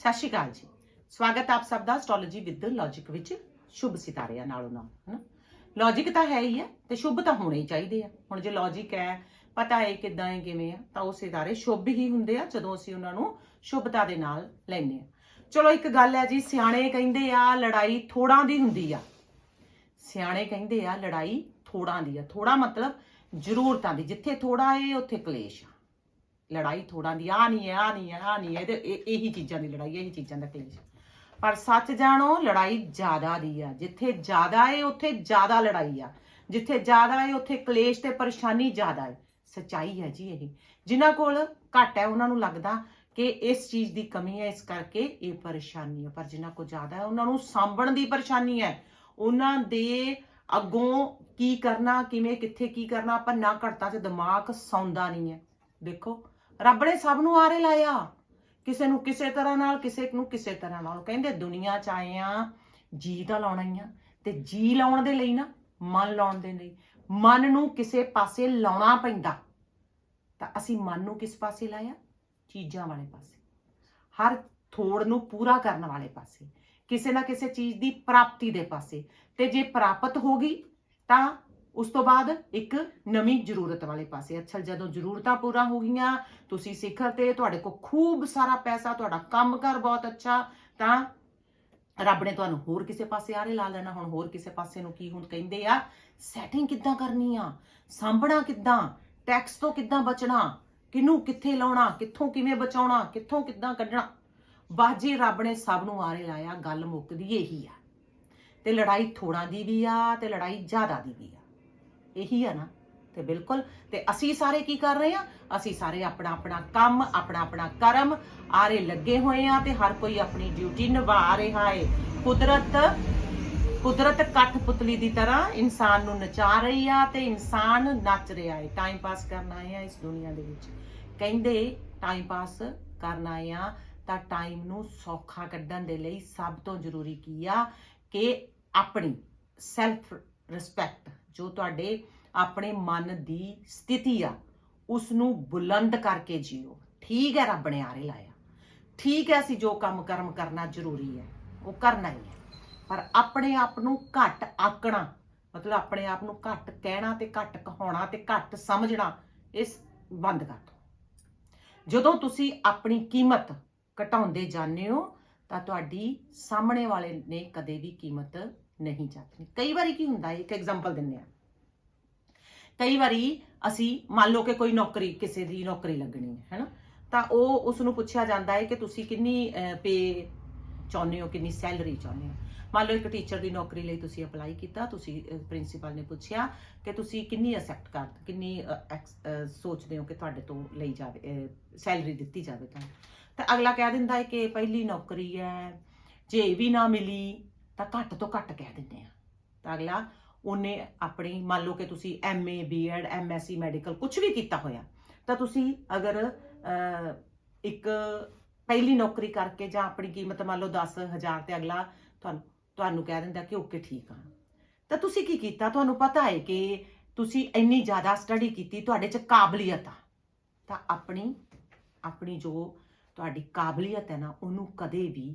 ਸਤਿ ਸ਼੍ਰੀ ਅਕਾਲ ਜੀ। ਸਵਾਗਤ ਆਪ ਸਭ ਦਾ ਐਸਟ੍ਰੋਲੋਜੀ ਵਿਦ ਲੌਜੀਕ ਵਿੱਚ। ਸ਼ੁਭ ਸਿਤਾਰਿਆਂ ਨਾਲੋਂ ਨਾਲ ਹਨਾ? ਲੌਜੀਕ ਤਾਂ ਹੈ ਹੀ ਹੈ ਤੇ ਸ਼ੁਭ ਤਾਂ ਹੋਣੇ ਹੀ ਚਾਹੀਦੇ ਆ। ਹੁਣ ਜੇ ਲੌਜੀਕ ਹੈ, ਪਤਾ ਹੈ ਕਿਦਾਂ ਹੈ, ਕਿਵੇਂ ਆ, ਤਾਂ ਉਹ ਸਿਤਾਰੇ ਸ਼ੁਭ ਹੀ ਹੁੰਦੇ ਆ ਜਦੋਂ ਅਸੀਂ ਉਹਨਾਂ ਨੂੰ ਸ਼ੁਭਤਾ ਦੇ ਨਾਲ ਲੈਂਦੇ ਆ। ਚਲੋ ਇੱਕ ਗੱਲ ਹੈ ਜੀ, ਸਿਆਣੇ ਕਹਿੰਦੇ ਆ, ਲੜਾਈ ਥੋੜਾਂ ਦੀ ਹੁੰਦੀ ਆ। ਸਿਆਣੇ ਕਹਿੰਦੇ ਆ, ਲੜਾਈ ਥੋੜਾਂ ਦੀ ਆ। ਥੋੜਾ ਮਤਲਬ ਜ਼ਰੂਰਤਾਂ ਦੀ, ਜਿੱਥੇ ਥੋੜਾ ਏ ਉੱਥੇ ਕਲੇਸ਼ ਆ। ਲੜਾਈ ਥੋੜਾਂ ਦੀ ਆ ਨਹੀਂ ਹੈ ਆ ਨਹੀਂ ਹੈ ਆ ਨਹੀਂ ਹੈ, ਇਹਦੇ ਇਹੀ ਚੀਜ਼ਾਂ ਦੀ ਲੜਾਈ, ਇਹੀ ਚੀਜ਼ਾਂ ਦਾ ਕਲੇਸ਼ ਪਰ ਸੱਚ ਜਾਣੋ, ਲੜਾਈ ਜ਼ਿਆਦਾ ਦੀ ਆ, ਜਿੱਥੇ ਜ਼ਿਆਦਾ ਏ, ਉੱਥੇ ਜ਼ਿਆਦਾ ਲੜਾਈ ਆ। ਜਿੱਥੇ ਜ਼ਿਆਦਾ ਏ, ਉੱਥੇ ਕਲੇਸ਼ ਤੇ ਪਰੇਸ਼ਾਨੀ ਜ਼ਿਆਦਾ ਏ। ਸੱਚਾਈ ਹੈ ਜੀ ਇਹ। ਜਿਨ੍ਹਾਂ ਕੋਲ ਘੱਟ ਹੈ, ਉਹਨਾਂ ਨੂੰ ਲੱਗਦਾ ਕਿ ਇਸ ਚੀਜ਼ ਦੀ ਕਮੀ ਹੈ, ਇਸ ਕਰਕੇ ਇਹ ਪਰੇਸ਼ਾਨੀ ਹੈ ਪਰ ਜਿਨ੍ਹਾਂ ਕੋਲ ਜ਼ਿਆਦਾ ਹੈ, ਉਹਨਾਂ ਨੂੰ ਸਾਂਭਣ ਦੀ ਪਰੇਸ਼ਾਨੀ ਹੈ। ਉਹਨਾਂ ਦੇ ਅੱਗੋਂ ਕੀ ਕਰਨਾ, ਕਿਵੇਂ, ਕਿੱਥੇ ਕੀ ਕਰਨਾ ਭੰਨਾ ਘੜਤਾ ਚ ਦਿਮਾਗ ਸੌਂਦਾ ਨਹੀਂ ਹੈ। ਦੇਖੋ ਰੱਬ ਨੇ ਸਭ ਨੂੰ ਆਰੇ ਲਾਇਆ। ਕਿਸੇ ਨੂੰ ਕਿਸੇ ਤਰ੍ਹਾਂ ਨਾਲ, ਕਿਸੇ ਨੂੰ ਕਿਸੇ ਤਰ੍ਹਾਂ ਨਾਲ। ਕਹਿੰਦੇ, ਦੁਨੀਆ ਚ ਆਏ ਆ, ਜੀ ਤਾਂ ਲਾਉਣਾ ਹੀ ਆ। ਤੇ ਜੀ ਲਾਉਣ ਦੇ ਲਈ ਨਾ, ਮਨ ਲਾਉਣ ਦੇ ਲਈ। ਮਨ ਨੂੰ ਕਿਸੇ ਪਾਸੇ ਲਾਉਣਾ ਪੈਂਦਾ। ਤਾਂ ਅਸੀਂ ਮਨ ਨੂੰ ਕਿਸ ਪਾਸੇ ਲਾਇਆ? ਚੀਜ਼ਾਂ ਵਾਲੇ ਪਾਸੇ। ਹਰ ਥੋੜ ਨੂੰ ਪੂਰਾ ਕਰਨ ਵਾਲੇ ਪਾਸੇ। ਕਿਸੇ ਨਾ ਕਿਸੇ ਚੀਜ਼ ਦੀ ਪ੍ਰਾਪਤੀ ਦੇ ਪਾਸੇ। ਤੇ ਜੇ ਪ੍ਰਾਪਤ ਹੋ ਗਈ, ਤਾਂ ਉਸ ਤੋਂ ਬਾਅਦ ਇੱਕ ਨਵੀਂ ਜ਼ਰੂਰਤ ਵਾਲੇ ਪਾਸੇ। ਅੱਛਾ, ਜਦੋਂ ਜ਼ਰੂਰਤਾਂ ਪੂਰਾ ਹੋ ਗਈਆਂ, ਤੁਸੀਂ ਸਿਖਰ ਤੇ, ਤੁਹਾਡੇ ਕੋਲ ਖੂਬ ਸਾਰਾ ਪੈਸਾ, ਤੁਹਾਡਾ ਕੰਮਕਾਰ ਬਹੁਤ ਅੱਛਾ, ਤਾਂ ਰੱਬ ਨੇ ਤੁਹਾਨੂੰ ਹੋਰ ਕਿਸੇ ਪਾਸੇ ਆਰੇ ਲਾ ਲੈਣਾ। ਹੁਣ ਹੋਰ ਕਿਸੇ ਪਾਸੇ ਨੂੰ ਕੀ ਹੁਣ ਕਹਿੰਦੇ ਆ? ਸੈਟਿੰਗ ਕਿੱਦਾਂ ਕਰਨੀ ਆ? ਸਾਂਭਣਾ ਕਿੱਦਾਂ? ਟੈਕਸ ਤੋਂ ਕਿੱਦਾਂ ਬਚਣਾ? ਕਿਨੂੰ ਕਿੱਥੇ ਲਾਉਣਾ? ਕਿੱਥੋਂ ਕਿਵੇਂ ਬਚਾਉਣਾ? ਕਿੱਥੋਂ ਕਿੱਦਾਂ ਕੱਢਣਾ? ਬਾਜੀ ਰੱਬ ਨੇ ਸਭ ਨੂੰ ਆਰੇ ਲਾਇਆ, ਗੱਲ ਮੁੱਕਦੀ ਇਹੀ ਆ। ਤੇ ਲੜਾਈ ਥੋੜਾਂ ਦੀ ਵੀ ਆ ਤੇ ਲੜਾਈ ਜ਼ਿਆਦਾ ਦੀ ਵੀ ਆ। ਇਹੀ ਆ ਨਾ। ਤੇ ਬਿਲਕੁਲ, ਤੇ ਅਸੀਂ ਸਾਰੇ ਕੀ ਕਰ ਰਹੇ ਆ ਅਸੀਂ ਸਾਰੇ ਆਪਣਾ ਆਪਣਾ ਕੰਮ ਆਪਣਾ ਆਪਣਾ ਕਰਮ ਆਰੇ ਲੱਗੇ ਹੋਏ ਆ ਤੇ ਹਰ ਕੋਈ ਆਪਣੀ ਡਿਊਟੀ ਨਿਭਾ ਰਿਹਾ ਏ। ਕੁਦਰਤ ਕੁਦਰਤ ਕੱਠ ਪੁਤਲੀ ਦੀ ਤਰ੍ਹਾਂ ਇਨਸਾਨ ਨੂੰ ਨਚਾ ਰਹੀ ਆ ਤੇ ਇਨਸਾਨ ਨੱਚ ਰਿਹਾ ਏ। ਟਾਈਮ ਪਾਸ ਕਰਨ ਆਏ ਆ ਇਸ ਦੁਨੀਆ ਦੇ ਵਿੱਚ। ਕਹਿੰਦੇ ਟਾਈਮ ਪਾਸ ਕਰਨ ਆਏ ਆ ਤਾਂ ਟਾਈਮ ਨੂੰ ਸੌਖਾ ਕੱਢਣ ਦੇ ਲਈ ਸਭ ਤੋਂ ਜ਼ਰੂਰੀ ਕੀ ਆ? ਕਿ ਆਪਣੀ ਸੈਲਫ ਰਿਸਪੈਕਟ ਜੋ ਤੁਹਾਡੇ ਆਪਣੇ ਮਨ ਦੀ ਸਥਿਤੀ ਆ ਉਸ ਨੂੰ ਬੁਲੰਦ ਕਰਕੇ ਜੀਓ। ਠੀਕ ਹੈ, ਰੱਬ ਨੇ ਆਰੇ ਲਾਇਆ। ਠੀਕ ਹੈ, ਅਸੀਂ ਜੋ ਕੰਮ ਕਰਮ ਕਰਨਾ ਜ਼ਰੂਰੀ ਹੈ, ਉਹ ਕਰਨਾ ਹੀ ਹੈ। ਪਰ ਆਪਣੇ ਆਪ ਨੂੰ ਘੱਟ ਆਕਣਾ, ਮਤਲਬ ਆਪਣੇ ਆਪ ਨੂੰ ਘੱਟ ਕਹਿਣਾ ਤੇ ਘੱਟ ਕਹਾਉਣਾ ਤੇ ਘੱਟ ਸਮਝਣਾ, ਇਸ ਬੰਦ ਕਰ ਦਿਓ ਜਦੋਂ ਤੁਸੀਂ ਆਪਣੀ ਕੀਮਤ ਘਟਾਉਂਦੇ ਜਾਂਦੇ ਹੋ, ਤਾਂ ਤੁਹਾਡੀ ਸਾਹਮਣੇ ਵਾਲੇ ਨੇ ਕਦੇ ਵੀ ਕੀਮਤ ਨਹੀਂ ਜਾਣਨੀ ਕਈ ਵਾਰੀ ਕੀ ਹੁੰਦਾ ਹੈ ਇੱਕ ਐਗਜ਼ਾਮਪਲ ਦਿੰਦੇ ਆ ਕਈ ਵਾਰੀ ਅਸੀਂ ਮੰਨ ਲਓ ਕਿ ਕੋਈ ਨੌਕਰੀ ਕਿਸੇ ਦੀ ਨੌਕਰੀ ਲੱਗਣੀ ਹੈ ਹੈਨਾ? ਤਾਂ ਉਹ ਉਸ ਨੂੰ ਪੁੱਛਿਆ ਜਾਂਦਾ ਹੈ ਕਿ ਤੁਸੀਂ ਕਿੰਨੀ ਪੇ ਚਾਹੁੰਦੇ ਹੋ ਕਿੰਨੀ ਸੈਲਰੀ ਚਾਹੁੰਦੇ ਹੋ? ਮੰਨ ਲਓ ਇੱਕ ਟੀਚਰ ਦੀ ਨੌਕਰੀ ਲਈ ਤੁਸੀਂ ਅਪਲਾਈ ਕੀਤਾ ਤੁਸੀਂ ਪ੍ਰਿੰਸੀਪਲ ਨੇ ਪੁੱਛਿਆ ਕਿ ਤੁਸੀਂ ਕਿੰਨੀ ਅਸੈਪਟ ਕਰ ਕਿੰਨੀ ਅ, ਸੋਚਦੇ ਹੋ ਕਿ ਤੁਹਾਡੇ ਤੋਂ ਲਈ ਜਾਵੇ ਸੈਲਰੀ ਦਿੱਤੀ ਜਾਵੇ ਤੁਹਾਨੂੰ? ਤਾਂ ਅਗਲਾ ਕਹਿ ਦਿੰਦਾ ਹੈ ਕਿ ਪਹਿਲੀ ਨੌਕਰੀ ਹੈ ਜੇ ਵੀ ਨਾ ਮਿਲੀ ਤਾਂ ਘੱਟ ਤੋਂ ਘੱਟ ਕਹਿ ਦਿੰਦੇ ਆ। ਤਾਂ ਅਗਲਾ, ਉਹਨੇ ਆਪਣੀ, ਮੰਨ ਲਓ ਕਿ ਤੁਸੀਂ ਐਮਏ ਬੀਐਡ ਐਮਐਸਸੀ ਮੈਡੀਕਲ ਕੁਝ ਵੀ ਕੀਤਾ ਹੋਇਆ, ਤਾਂ ਤੁਸੀਂ ਅਗਰ ਇੱਕ ਪਹਿਲੀ ਨੌਕਰੀ ਕਰਕੇ ਜਾਂ ਆਪਣੀ ਕੀਮਤ ਮੰਨ ਲਓ 10000 ਤੇ ਅਗਲਾ ਤੁਹਾਨੂੰ ਤੁਹਾਨੂੰ ਕਹਿ ਦਿੰਦਾ ਕਿ ਓਕੇ ਠੀਕ ਆ। ਤਾਂ ਤੁਸੀਂ ਕੀ ਕੀਤਾ? ਤੁਹਾਨੂੰ ਪਤਾ ਹੈ ਕਿ ਤੁਸੀਂ ਇੰਨੀ ਜ਼ਿਆਦਾ ਸਟੱਡੀ ਕੀਤੀ, ਤੁਹਾਡੇ 'ਚ ਕਾਬਲੀਅਤ ਆ। ਤਾਂ ਆਪਣੀ ਆਪਣੀ ਜੋ ਤੁਹਾਡੀ ਕਾਬਲੀਅਤ ਹੈ ਨਾ, ਉਹਨੂੰ ਕਦੇ ਵੀ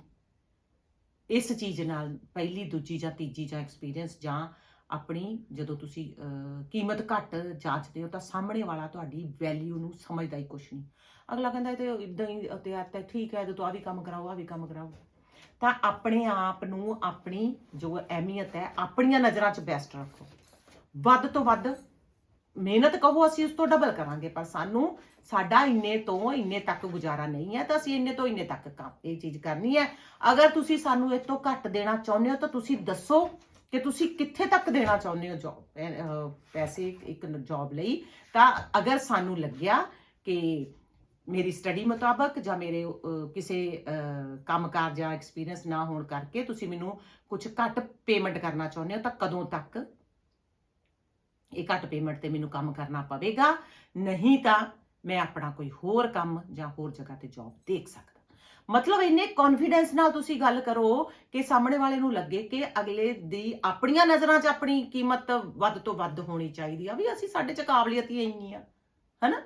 ਇਸ ਚੀਜ਼ ਨਾਲ, ਪਹਿਲੀ, ਦੂਜੀ ਜਾਂ ਤੀਜੀ ਜਾਂ ਐਕਸਪੀਰੀਅੰਸ ਜਾਂ ਆਪਣੀ ਜਦੋਂ ਤੁਸੀਂ ਕੀਮਤ ਘੱਟ ਜਾਂਚਦੇ ਹੋ ਤਾਂ ਸਾਹਮਣੇ ਵਾਲਾ ਤੁਹਾਡੀ ਵੈਲਿਊ ਨੂੰ ਸਮਝਦਾ ਹੀ ਕੁਛ ਨਹੀਂ। ਅਗਲਾ ਕਹਿੰਦਾ ਇਹ ਤਾਂ ਇਦਾਂ ਹੀ ਤੇ ਆ ਤਾਂ ਠੀਕ ਹੈ ਤੂੰ ਆ ਵੀ ਕੰਮ ਕਰਾਓ ਆ ਵੀ ਕੰਮ ਕਰਾਓ। ਤਾਂ ਆਪਣੇ ਆਪ ਨੂੰ ਆਪਣੀ ਜੋ ਅਹਿਮੀਅਤ ਹੈ, ਆਪਣੀਆਂ ਨਜ਼ਰਾਂ 'ਚ ਬੈਸਟ ਰੱਖੋ। ਵੱਧ ਤੋਂ ਵੱਧ ਮਿਹਨਤ ਕਹੋ ਅਸੀਂ ਉਸ ਤੋਂ ਡਬਲ ਕਰਾਂਗੇ ਪਰ ਸਾਨੂੰ ਸਾਡਾ ਇੰਨੇ ਤੋਂ ਇੰਨੇ ਤੱਕ ਗੁਜ਼ਾਰਾ ਨਹੀਂ ਹੈ ਤਾਂ ਅਸੀਂ ਇੰਨੇ ਤੋਂ ਇੰਨੇ ਤੱਕ ਕੰਮ ਇਹ ਚੀਜ਼ ਕਰਨੀ ਹੈ। ਅਗਰ ਤੁਸੀਂ ਸਾਨੂੰ ਇਹ ਤੋਂ ਘੱਟ ਦੇਣਾ ਚਾਹੁੰਦੇ ਹੋ ਤਾਂ ਤੁਸੀਂ ਦੱਸੋ ਕਿ ਤੁਸੀਂ ਕਿੱਥੇ ਤੱਕ ਦੇਣਾ ਚਾਹੁੰਦੇ ਹੋ ਜੌਬ ਪੈਸੇ ਇੱਕ ਜੌਬ ਲਈ। ਤਾਂ ਅਗਰ ਸਾਨੂੰ ਲੱਗਿਆ ਕਿ ਮੇਰੀ ਸਟੱਡੀ ਮੁਤਾਬਕ ਜਾਂ ਮੇਰੇ ਕਿਸੇ ਅਹ, ਕੰਮਕਾਰ ਜਾਂ ਐਕਸਪੀਰੀਅੰਸ ਨਾ ਹੋਣ ਕਰਕੇ ਤੁਸੀਂ ਮੈਨੂੰ ਕੁਝ ਘੱਟ ਪੇਮੈਂਟ ਕਰਨਾ ਚਾਹੁੰਦੇ ਹੋ ਤਾਂ ਕਦੋਂ ਤੱਕ ਇਹ ਘੱਟ ਪੇਮੈਂਟ ਤੇ ਮੈਨੂੰ ਕੰਮ ਕਰਨਾ ਪਵੇਗਾ। ਨਹੀਂ ਤਾਂ ਮੈਂ ਆਪਣਾ ਕੋਈ ਹੋਰ ਕੰਮ ਜਾਂ ਹੋਰ ਜਗ੍ਹਾ ਤੇ ਜੌਬ ਦੇਖ ਸਕਦਾ। ਮਤਲਬ ਇੰਨੇ ਕੌਨਫੀਡੈਂਸ ਨਾਲ ਤੁਸੀਂ ਗੱਲ ਕਰੋ ਕਿ ਸਾਹਮਣੇ ਵਾਲੇ ਨੂੰ ਲੱਗੇ ਕਿ ਅਗਲੇ ਦੀ ਆਪਣੀਆਂ ਨਜ਼ਰਾਂ 'ਚ ਆਪਣੀ ਕੀਮਤ ਵੱਧ ਤੋਂ ਵੱਧ ਹੋਣੀ ਚਾਹੀਦੀ ਆ, ਵੀ ਅਸੀਂ ਸਾਡੇ 'ਚ ਕਾਬਲੀਅਤ ਹੀ ਇੰਨੀ ਆ, ਹਨਾ?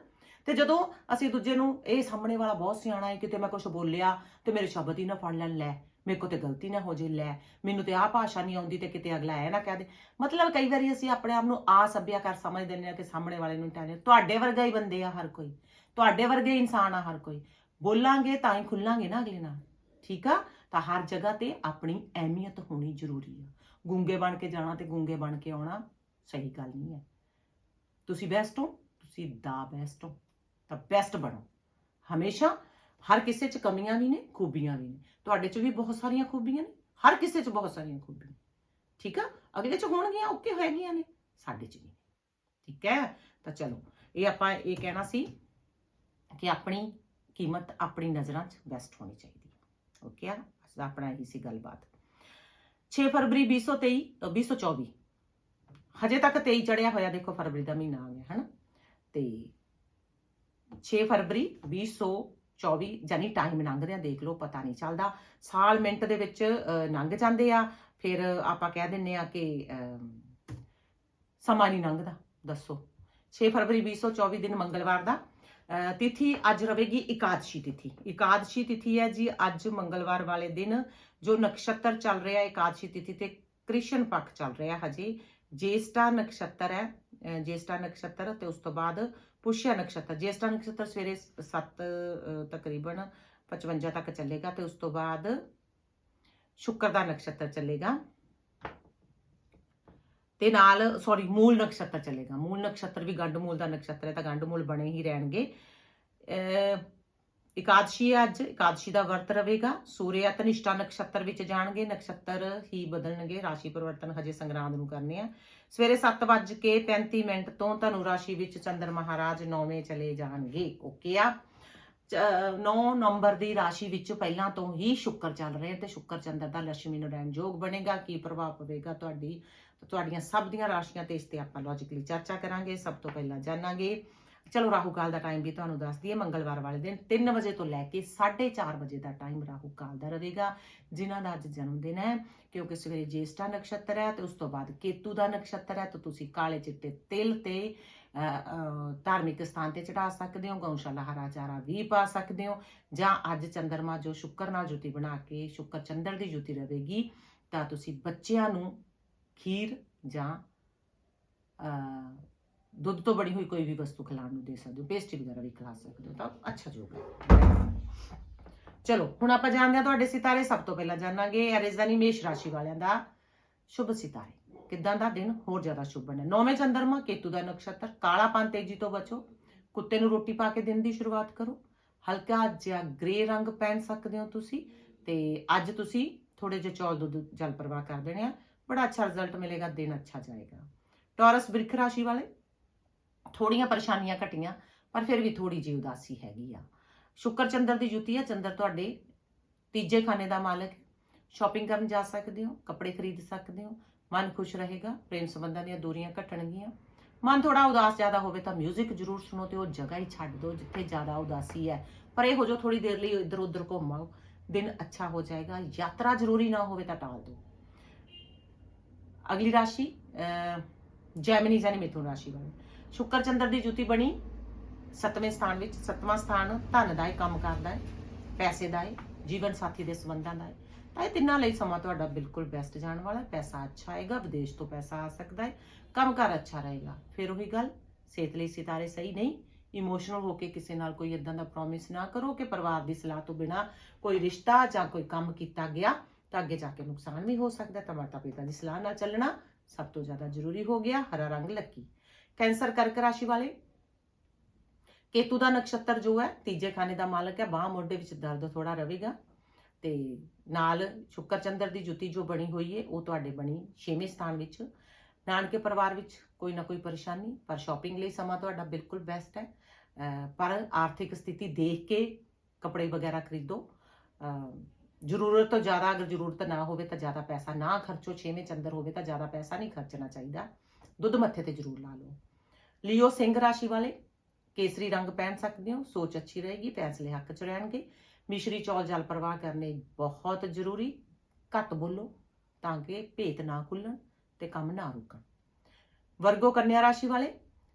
ਤੇ ਜਦੋਂ ਅਸੀਂ ਦੂਜੇ ਨੂੰ, ਇਹ ਸਾਹਮਣੇ ਵਾਲਾ ਬਹੁਤ ਸਿਆਣਾ ਹੈ ਕਿਤੇ ਮੈਂ ਕੁਝ ਬੋਲਿਆ ਤੇ ਮੇਰੇ ਸ਼ਬਦ ਹੀ ਨਾ ਫੜ ਲੈਣ, ਲੈ। ਮੇਰੇ ਕੋਲ ਤੇ ਗਲਤੀ ਨਾ ਹੋ ਜੇ, ਲੈ, ਮੈਨੂੰ ਤੇ ਆਹ ਭਾਸ਼ਾ ਨਹੀਂ ਆਉਂਦੀ ਤੇ ਕਿਤੇ ਅਗਲਾ ਐ ਨਾ ਕਹਿ ਦੇ। ਮਤਲਬ ਕਈ ਵਾਰੀ ਅਸੀਂ ਆਪਣੇ ਆਪ ਨੂੰ ਆ ਸੱਭਿਆਕਾਰ ਸਮਝ ਦਿੰਦੇ ਆ ਕਿ ਸਾਹਮਣੇ ਵਾਲੇ ਨੂੰ ਟਾਣੇ ਤੁਹਾਡੇ ਵਰਗਾ ਹੀ ਬੰਦੇ ਆ ਹਰ ਕੋਈ, ਤੁਹਾਡੇ ਵਰਗੇ ਇਨਸਾਨ ਆ ਹਰ ਕੋਈ। ਬੋਲਾਂਗੇ ਤਾਂ ਹੀ ਖੁੱਲਾਂਗੇ ਨਾ ਅਗਲੇ ਨਾਲ, ਠੀਕ ਆ? ਤਾਂ ਹਰ ਜਗ੍ਹਾ ਤੇ ਆਪਣੀ ਅਹਿਮੀਅਤ ਹੋਣੀ ਜ਼ਰੂਰੀ ਆ। ਗੂੰਗੇ ਬਣ ਕੇ ਜਾਣਾ ਤੇ ਗੂੰਗੇ ਬਣ ਕੇ ਆਉਣਾ ਸਹੀ ਗੱਲ ਨਹੀਂ ਹੈ। ਤੁਸੀਂ ਬੈਸਟ ਹੋ, ਤੁਸੀਂ ਦਾ ਬੈਸਟ ਹੋ, ਤਾਂ ਬੈਸਟ ਬਣੋ। ਹਮੇਸ਼ਾ ਹਰ ਕਿਸੇ 'ਚ ਕਮੀਆਂ ਵੀ ਨੇ, ਖੂਬੀਆਂ ਵੀ ਨੇ। ਤੁਹਾਡੇ 'ਚ ਵੀ ਬਹੁਤ ਸਾਰੀਆਂ ਖੂਬੀਆਂ ਨੇ ਹਰ ਕਿਸੇ 'ਚ ਬਹੁਤ ਸਾਰੀਆਂ ਖੂਬੀਆਂ। ਠੀਕ ਆ? ਅਗਲੇ 'ਚ ਹੋਣਗੀਆਂ ਓਕੇ ਹੋਏਗੀਆਂ ਨੇ ਸਾਡੇ 'ਚ ਵੀ। ਠੀਕ ਹੈ? ਤਾਂ ਚਲੋ ਇਹ ਆਪਾਂ ਇਹ ਕਹਿਣਾ ਸੀ ਕਿ ਆਪਣੀ ਕੀਮਤ ਆਪਣੀ ਨਜ਼ਰਾਂ 'ਚ ਬੈਸਟ ਹੋਣੀ ਚਾਹੀਦੀ ਹੈ। ਓਕੇ ਆ? ਬਸ ਆਪਣਾ ਇਹੀ ਸੀ ਗੱਲਬਾਤ। 6 ਫਰਵਰੀ 2023 ਅ, 2024 ਹਜੇ ਤੱਕ 23 ਚੜਿਆ ਹੋਇਆ ਦੇਖੋ ਫਰਵਰੀ ਦਾ ਮਹੀਨਾ ਆ ਗਿਆ ਹਨਾ? ਤੇ 6 ਫਰਵਰੀ 2024 ਜਾਨੀ ਟਾਈਮ ਲੰਘਦਿਆਂ ਦੇਖ ਲਓ ਪਤਾ ਨਹੀਂ ਚੱਲਦਾ। ਸਾਲ ਮਿੰਟ ਦੇ ਵਿੱਚ ਅ, ਲੰਘ ਜਾਂਦੇ ਆ। ਫਿਰ ਆਪਾਂ ਕਹਿ ਦਿੰਨੇ ਆ ਕਿ ਸਮਾਂ ਨਹੀਂ ਲੰਘਦਾ ਦੱਸੋ। 6 ਫਰਵਰੀ 2024 ਦਿਨ ਮੰਗਲਵਾਰ ਦਾ ਤਿਥੀ ਅੱਜ ਰਵੇਗੀ ਇਕਾਦਸ਼ੀ ਤਿਥੀ। ਇਕਾਦਸ਼ੀ ਤਿਥੀ ਹੈ ਜੀ ਅੱਜ ਮੰਗਲਵਾਰ ਵਾਲੇ ਦਿਨ ਜੋ ਨਕਸ਼ਤਰ ਚੱਲ ਰਿਹਾ ਹੈ ਇਕਾਦਸ਼ੀ ਤਿਥੀ ਤੇ ਕ੍ਰਿਸ਼ਨ ਪੱਖ ਚੱਲ ਰਿਹਾ ਹਜੇ। ਜੇਸਟਾ ਨਕਸ਼ਤਰ ਹੈ ਜੇਸਟਾ ਨਕਸ਼ਤਰ ਤੇ ਉਸ ਤੋਂ ਬਾਅਦ ਪੁਸ਼ਿਆ ਨਕਸ਼ਤਰ ਜੇਸਟਾ ਨਕਸ਼ਤਰ ਸਵੇਰੇ 7 ਤਕਰੀਬਨ 55 ਤੱਕ ਚੱਲੇਗਾ ਤੇ ਉਸ ਤੋਂ ਬਾਅਦ ਸ਼ੁੱਕਰ ਦਾ ਨਕਸ਼ਤਰ ਚੱਲੇਗਾ। ਤੇ ਨਾਲ ਸੌਰੀ ਮੂਲ ਨਕਸ਼ਤਰ ਚੱਲੇਗਾ। ਮੂਲ ਨਕਸ਼ਤਰ ਵੀ ਗੰਡ ਮੂਲ ਦਾ ਨਕਸ਼ਤਰ ਹੈ, ਤਾਂ ਗੰਡ ਮੂਲ ਬਣੇ ਹੀ ਰਹਿਣਗੇ। ਅਹ ਇਕਾਦਸ਼ੀ ਹੈ ਅੱਜ, ਇਕਾਦਸ਼ੀ ਦਾ ਵਰਤ ਰਹੇਗਾ। ਸੂਰਿਆ ਤਨਿਸ਼ਟਾ ਨਕਸ਼ਤਰ ਵਿੱਚ ਜਾਣਗੇ, ਨਕਸ਼ਤਰ ਹੀ ਬਦਲਣਗੇ, ਰਾਸ਼ੀ ਪਰਿਵਰਤਨ ਹਜੇ ਸੰਗਰਾਂਦ ਨੂੰ ਕਰਨੇ ਆ। ਸਵੇਰੇ 7:35 ਮਿੰਟ ਤੋਂ ਧਨੂ ਰਾਸ਼ੀ ਵਿੱਚ ਚੰਦਰ ਮਹਾਰਾਜ ਨੌਵੇਂ ਚਲੇ ਜਾਣਗੇ। ਓਕੇ ਆ? 9 ਨੰਬਰ ਦੀ ਰਾਸ਼ੀ ਵਿੱਚ ਪਹਿਲਾਂ ਤੋਂ ਹੀ ਸ਼ੁੱਕਰ ਚੱਲ ਰਹੇ ਤੇ ਸ਼ੁੱਕਰ ਚੰਦਰ ਦਾ ਲక్ష్ਮੀ ਨਾਰਾਇਣ ਯੋਗ ਬਣੇਗਾ। ਕੀ ਪ੍ਰਭਾਵ ਪਵੇਗਾ ਤੁਹਾਡੀ, ਤੁਹਾਡੀਆਂ ਸਭ ਦੀਆਂ ਰਾਸ਼ੀਆਂ ਤੇ ਇਸ ਤੇ ਆਪਾਂ ਲੌਜੀਕਲੀ ਚਰਚਾ ਕਰਾਂਗੇ। ਸਭ ਤੋਂ ਪਹਿਲਾਂ ਜਾਣਾਂਗੇ ਚਲੋ ਰਾਹੂ ਕਾਲ ਦਾ ਟਾਈਮ ਵੀ ਤੁਹਾਨੂੰ ਦੱਸ ਦਈਏ, ਮੰਗਲਵਾਰ ਵਾਲੇ ਦਿਨ 3 ਵਜੇ ਤੋਂ ਲੈ ਕੇ 4:30 ਵਜੇ ਦਾ ਟਾਈਮ ਰਾਹੂ ਕਾਲ ਦਾ ਰਹੇਗਾ, ਜਿਨ੍ਹਾਂ ਦਾ ਅੱਜ ਜਨਮ ਦਿਨ ਹੈ, ਕਿਉਂਕਿ ਸਵੇਰੇ ਜੇਸਟਾ ਨਕਸ਼ਤਰ ਹੈ ਤੇ ਉਸ ਤੋਂ ਬਾਅਦ ਕੇਤੂ ਦਾ ਨਕਸ਼ਤਰ ਹੈ, ਤਾਂ ਤੁਸੀਂ ਕਾਲੇ ਚਿੱਟੇ ਤਿਲ ਤੇ ਧਾਰਮਿਕ ਸਥਾਨ ਤੇ ਚੜਾ ਸਕਦੇ ਹੋ, ਗਊਸ਼ਾਲਾ ਹਰਾ ਚਾਰਾ ਵੀ ਪਾ ਸਕਦੇ ਹੋ, ਜਾਂ ਅੱਜ ਚੰਦਰਮਾ ਜੋ ਸ਼ੁੱਕਰ ਨਾਲ ਜੁਤੀ ਬਣਾ ਕੇ ਸ਼ੁੱਕਰ ਚੰਦਰ ਦੀ ਜੁਤੀ ਰਹੇਗੀ, ਤਾਂ ਤੁਸੀਂ ਬੱਚਿਆਂ ਨੂੰ ਖੀਰ ਜਾਂ ਦੁੱਧ ਤੋਂ ਬਣੀ ਹੋਈ ਕੋਈ ਵੀ ਵਸਤੂ ਖਿਲਾਉਣ ਨੂੰ ਦੇ ਸਕਦੇ ਹੋ ਪੇਸਟਰੀ ਵਗੈਰਾ ਵੀ ਖਿਲਾ ਸਕਦੇ ਹੋ, ਤਾਂ ਅੱਛਾ ਜੋਗ ਹੈ। ਚਲੋ, ਹੁਣ ਆਪਾਂ ਜਾਣਦੇ ਹਾਂ ਤੁਹਾਡੇ ਸਿਤਾਰੇ, ਸਭ ਤੋਂ ਪਹਿਲਾਂ ਜਾਣਾਂਗੇ ਅਰੇਜ਼ਾਨੀ ਮੇਸ਼ ਰਾਸ਼ੀ ਵਾਲਿਆਂ ਦਾ ਸ਼ੁਭ ਸਿਤਾਰੇ। ਕਿੱਦਾਂ ਦਾ ਦਿਨ? ਹੋਰ ਜ਼ਿਆਦਾ ਸ਼ੁਭ ਬਣਨਾ ਨੌਵੇਂ ਚੰਦਰਮਾ, ਕੇਤੂ ਦਾ ਨਕਸ਼ਤਰ ਕਾਲਾਪਨ ਤੇਜ਼ੀ ਤੋਂ ਬਚੋ, ਕੁੱਤੇ ਨੂੰ ਰੋਟੀ ਪਾ ਕੇ ਦਿਨ ਦੀ ਸ਼ੁਰੂਆਤ ਕਰੋ, ਹਲਕਾ ਜਿਹਾ ਗ੍ਰੇ ਰੰਗ ਪਹਿਨ ਸਕਦੇ ਹੋ ਤੁਸੀਂ, ਤੇ ਅੱਜ ਤੁਸੀਂ ਥੋੜੇ ਜਿਹੇ ਚੌਲ ਦੁੱਧ ਜਲ ਪ੍ਰਵਾਹ ਕਰ ਦੇਣੇ ਆ, ਬੜਾ ਅੱਛਾ ਰਿਜ਼ਲਟ ਮਿਲੇਗਾ, ਦਿਨ ਅੱਛਾ ਜਾਏਗਾ। ਟੌਰਸ ਬ੍ਰਿਖ ਰਾਸ਼ੀ ਵਾਲੇ ਥੋੜੀਆਂ ਪਰੇਸ਼ਾਨੀਆਂ ਘਟੀਆਂ ਪਰ ਫਿਰ ਵੀ ਥੋੜੀ ਜਿਹੀ ਉਦਾਸੀ ਹੈਗੀ ਆ। ਸ਼ੁਕਰ ਚੰਦਰ ਦੀ ਜੁਤੀ ਆ ਚੰਦਰ ਤੁਹਾਡੇ ਤੀਜੇ ਖਾਨੇ ਦਾ ਮਾਲਕ ਸ਼ਾਪਿੰਗ ਕਰਨ ਜਾ ਸਕਦੇ ਹੋ ਕੱਪੜੇ ਖਰੀਦ ਸਕਦੇ ਹੋ ਮਨ ਖੁਸ਼ ਰਹੇਗਾ ਪ੍ਰੇਮ ਸੰਬੰਧਾਂ ਦੀਆਂ ਦੂਰੀਆਂ ਘਟਣਗੀਆਂ। ਮਨ ਥੋੜਾ ਉਦਾਸ ਜ਼ਿਆਦਾ ਹੋਵੇ ਤਾਂ 뮤직 ਜ਼ਰੂਰ ਸੁਣੋ ਤੇ ਉਹ ਜਗ੍ਹਾ ਹੀ ਛੱਡ ਦਿਓ ਜਿੱਥੇ ਜ਼ਿਆਦਾ ਉਦਾਸੀ ਹੈ। ਪਰ ਇਹ ਹੋ ਜੋ ਥੋੜੀ ਦੇਰ ਲਈ ਇੱਧਰ ਉੱਧਰ ਘੁੰਮਾਓ ਦਿਨ ਅੱਛਾ ਹੋ ਜਾਏਗਾ ਯਾਤਰਾ ਜ਼ਰੂਰੀ ਨਾ ਹੋਵੇ ਤਾਂ ਟਾਲ ਦਿਓ। ਅਗਲੀ ਰਾਸ਼ੀ ਅਹ, ਜੈਮਨੀ ਜਾਨੀ ਮਿਥੁਨ ਰਾਸ਼ੀ ਵਾਲੇ। ਸ਼ੁੱਕਰ ਚੰਦਰ ਦੀ ਜੁਤੀ ਬਣੀ। ਸੱਤਵੇਂ ਸਥਾਨ ਵਿੱਚ, ਸੱਤਵਾਂ ਸਥਾਨ ਧਨ ਦਾ ਹੈ ਕੰਮ ਕਰਦਾ ਹੈ ਪੈਸੇ ਦਾ ਹੈ ਜੀਵਨ ਸਾਥੀ ਦੇ ਸੰਬੰਧਾਂ ਦਾ ਹੈ ਤਾਂ ਇਹ ਤਿੰਨਾਂ ਲਈ ਸਮਾਂ ਤੁਹਾਡਾ ਬਿਲਕੁਲ ਬੈਸਟ ਜਾਣ ਵਾਲਾ ਹੈ ਪੈਸਾ ਅੱਛਾ ਆਏਗਾ, ਵਿਦੇਸ਼ ਤੋਂ ਪੈਸਾ ਆ ਸਕਦਾ ਹੈ ਕੰਮਕਾਰ ਅੱਛਾ ਰਹੇਗਾ। ਫਿਰ ਉਹੀ ਗੱਲ, ਸਿਹਤ ਲਈ ਸਿਤਾਰੇ ਸਹੀ ਨਹੀਂ ਇਮੋਸ਼ਨਲ ਹੋ ਕੇ ਕਿਸੇ ਨਾਲ ਕੋਈ ਇਦਾਂ ਦਾ ਪ੍ਰੋਮਿਸ ਨਾ ਕਰੋ ਕਿ ਪਰਿਵਾਰ ਦੀ ਸਲਾਹ ਤੋਂ ਬਿਨਾ ਕੋਈ ਰਿਸ਼ਤਾ ਜਾਂ ਕੋਈ ਕੰਮ ਕੀਤਾ ਗਿਆ, ਤਾਂ ਅੱਗੇ ਜਾ ਕੇ ਨੁਕਸਾਨ ਵੀ ਹੋ ਸਕਦਾ ਤਾਂ ਮਾਤਾ ਪਿਤਾ ਦੀ ਸਲਾਹ ਨਾਲ ਚੱਲਣਾ ਸਭ ਤੋਂ ਜ਼ਿਆਦਾ ਜ਼ਰੂਰੀ ਹੋ ਗਿਆ। ਹਰਾ ਰੰਗ ਲੱਕੀ। ਕੈਂਸਰ ਕਰਕ ਰਾਸ਼ੀ ਵਾਲੇ? ਕੇਤੂ ਦਾ ਨਕਸ਼ਤਰ ਜੋ ਹੈ, ਤੀਜੇ ਖਾਨੇ ਦਾ ਮਾਲਕ ਹੈ। ਬਾਹ ਮੋਢੇ ਵਿੱਚ ਦਰਦ ਥੋੜਾ ਰਹੇਗਾ ਤੇ ਨਾਲ ਸ਼ੁੱਕਰ ਚੰਦਰ ਦੀ ਜੁਤੀ ਜੋ ਬਣੀ ਹੋਈ ਹੈ, ਉਹ ਤੁਹਾਡੇ ਬਣੀ ਛੇਵੇਂ ਸਥਾਨ ਵਿੱਚ। ਨਾਨਕੇ ਪਰਿਵਾਰ ਵਿੱਚ ਕੋਈ ਨਾ ਕੋਈ ਪਰੇਸ਼ਾਨੀ, ਪਰ ਸ਼ਾਪਿੰਗ ਲਈ ਸਮਾਂ ਤੁਹਾਡਾ ਬਿਲਕੁਲ ਬੈਸਟ ਹੈ। ਪਰ ਆਰਥਿਕ ਸਥਿਤੀ ਦੇਖ ਕੇ ਕੱਪੜੇ ਵਗੈਰਾ ਖਰੀਦੋ। ਜ਼ਰੂਰਤ ਤੋਂ ਜ਼ਿਆਦਾ ਅਗਰ ਜ਼ਰੂਰਤ ਨਾ ਹੋਵੇ ਤਾਂ ਜ਼ਿਆਦਾ ਪੈਸਾ ਨਾ ਖਰਚੋ। ਛੇਵੇਂ ਚੰਦਰ ਹੋਵੇ ਤਾਂ ਜ਼ਿਆਦਾ ਪੈਸਾ ਨਹੀਂ ਖਰਚਣਾ ਚਾਹੀਦਾ। ਦੁੱਧ ਮੱਥੇ ਤੇ ਜ਼ਰੂਰ ਲਾ ਲਓ। ਲਿਓ ਸਿੰਘ ਰਾਸ਼ੀ ਵਾਲੇ। ਕੇਸਰੀ ਰੰਗ ਪਹਿਨ ਸਕਦੇ ਹੋ, ਸੋਚ ਅੱਛੀ ਰਹੇਗੀ ਫੈਸਲੇ ਹੱਕ ਚ ਰਹਿਣਗੇ। ਮਿਸ਼ਰੀ ਚੌਲ ਜਲ ਪ੍ਰਵਾਹ ਕਰਨੇ ਬਹੁਤ ਜ਼ਰੂਰੀ। ਘੱਟ ਬੋਲੋ ਤਾਂ ਕਿ ਭੇਤ ਨਾ ਖੁੱਲਣ ਤੇ ਕੰਮ ਨਾ ਰੁਕਣ। ਵਰਗੋ ਕੰਨਿਆ ਰਾਸ਼ੀ ਵਾਲੇ,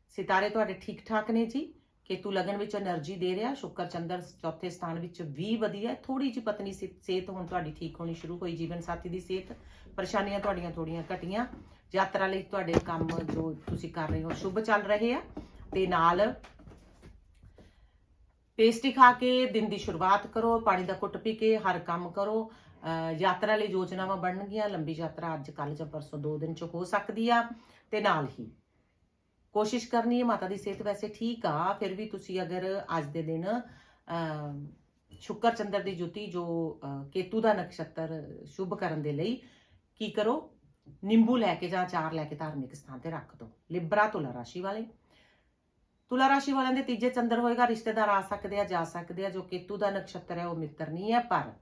ਸਿਤਾਰੇ ਤੁਹਾਡੇ ਠੀਕ ਠਾਕ ਨੇ ਜੀ। ਕੇਤੂ ਲਗਨ ਵਿੱਚ એનર્ਜੀ ਦੇ ਰਿਹਾ, ਸ਼ੁੱਕਰ ਚੰਦਰ ਚੌਥੇ ਸਥਾਨ ਵਿੱਚ ਵੀ ਵਧੀਆ ਥੋੜੀ ਜੀ ਪਤਨੀ ਸਿਹਤ ਹੁਣ ਤੁਹਾਡੀ ਠੀਕ ਹੋਣੀ ਸ਼ੁਰੂ ਹੋਈ, ਜੀਵਨ ਸਾਥੀ ਦੀ ਸਿਹਤ। ਪਰੇਸ਼ਾਨੀਆਂ ਤੁਹਾਡੀਆਂ ਥੋੜੀਆਂ ਘਟੀਆਂ। ਯਾਤਰਾ ਲਈ ਤੁਹਾਡੇ ਕੰਮ ਜੋ ਤੁਸੀਂ ਕਰ ਰਹੇ ਹੋ ਸ਼ੁਭ ਚੱਲ ਰਹੇ ਆ। ਤੇ ਨਾਲ ਪੇਸਟੀ ਖਾ ਕੇ ਦਿਨ ਦੀ ਸ਼ੁਰੂਆਤ ਕਰੋ ਪਾਣੀ ਦਾ ਘੁੱਟ ਪੀ ਕੇ ਹਰ ਕੰਮ ਕਰੋ। ਯਾਤਰਾ ਲਈ ਯੋਜਨਾਵਾਂ ਬਣਨਗੀਆਂ ਲੰਬੀ ਯਾਤਰਾ ਅੱਜ ਕੱਲ ਜਾਂ ਪਰਸੋਂ ਦੋ ਦਿਨ ਚ ਹੋ ਸਕਦੀ ਆ। ਤੇ ਨਾਲ ਹੀ ਕੋਸ਼ਿਸ਼ ਕਰਨੀ ਹੈ ਮਾਤਾ ਦੀ ਸਿਹਤ ਵੈਸੇ ਠੀਕ ਆ ਫਿਰ ਵੀ ਤੁਸੀਂ ਅਗਰ ਅੱਜ ਦੇ ਦਿਨ ਅਮ, ਸ਼ੁੱਕਰ ਚੰਦਰ ਦੀ ਜੁਤੀ ਜੋ ਕੇਤੂ ਦਾ ਨਕਸ਼ਤਰ ਸ਼ੁਭ ਕਰਨ ਦੇ ਲਈ ਕੀ ਕਰੋ? ਨਿੰਬੂ ਲੈ ਕੇ ਜਾਂ ਚਾਰ ਲੈ ਕੇ ਧਾਰਮਿਕ ਸਥਾਨ ਤੇ ਰੱਖ ਦਿਓ ਲਿਬਰਾ ਤੁਲਾ ਰਾਸ਼ੀ ਵਾਲੇ। ਤੁਲਾ ਰਾਸ਼ੀ ਵਾਲਿਆਂ ਦੇ ਤੀਜੇ ਚੰਦਰ ਹੋਏਗਾ, ਰਿਸ਼ਤੇਦਾਰ ਆ ਸਕਦੇ ਆ, ਜਾ ਸਕਦੇ ਆ, ਜੋ ਕੇਤੂ ਦਾ ਨਕਸ਼ਤਰ ਹੈ, ਉਹ ਮਿੱਤਰ ਨਹੀਂ ਹੈ, ਪਰ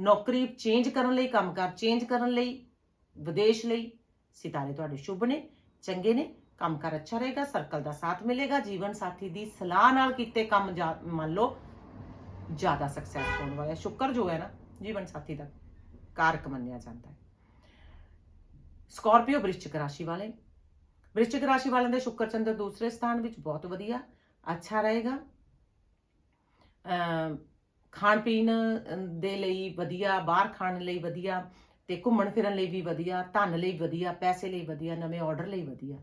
ਨੌਕਰੀ ਚੇਂਜ ਕਰਨ ਲਈ ਕੰਮਕਾਰ ਚੇਂਜ ਕਰਨ ਲਈ, ਵਿਦੇਸ਼ ਲਈ ਸਿਤਾਰੇ ਤੁਹਾਡੇ ਸ਼ੁਭ ਨੇ, ਚੰਗੇ ਨੇ ਕੰਮਕਾਰ ਅੱਛਾ ਰਹੇਗਾ, ਸਰਕਲ ਦਾ ਸਾਥ ਮਿਲੇਗਾ, ਜੀਵਨ ਸਾਥੀ ਦੀ ਸਲਾਹ ਨਾਲ ਕੀਤੇ ਕੰਮ ਜਾ- ਮੰਨ ਲਓ ਜ਼ਿਆਦਾ ਸਕਸੈਸ ਹੋਣ ਵਾਲਾ ਹੈ ਸ਼ੁਕਰ ਜੋ ਹੈ ਨਾ, ਜੀਵਨ ਸਾਥੀ ਦਾ, ਕਾਰਕ ਮੰਨਿਆ ਜਾਂਦਾ ਹੈ। ਸਕਾਰਪੀਓ ਵ੍ਰਿਸ਼ਚਿਕ ਰਾਸ਼ੀ ਵਾਲੇ। ਵ੍ਰਿਸ਼ਚਿਕ ਰਾਸ਼ੀ ਵਾਲਿਆਂ ਦੇ ਸ਼ੁਕਰ ਚੰਦਰ ਦੂਸਰੇ ਸਥਾਨ ਵਿੱਚ ਬਹੁਤ ਵਧੀਆ, ਅੱਛਾ ਰਹੇਗਾ। ਖਾਣ ਪੀਣ ਦੇ ਲਈ ਵਧੀਆ, ਬਾਹਰ ਖਾਣ ਲਈ ਵਧੀਆ ਤੇ ਘੁੰਮਣ ਫਿਰਨ ਲਈ ਵੀ ਵਧੀਆ, ਧਨ ਲਈ ਵਧੀਆ, ਪੈਸੇ ਲਈ ਵਧੀਆ, ਨਵੇਂ ਆਰਡਰ ਲਈ ਵਧੀਆ।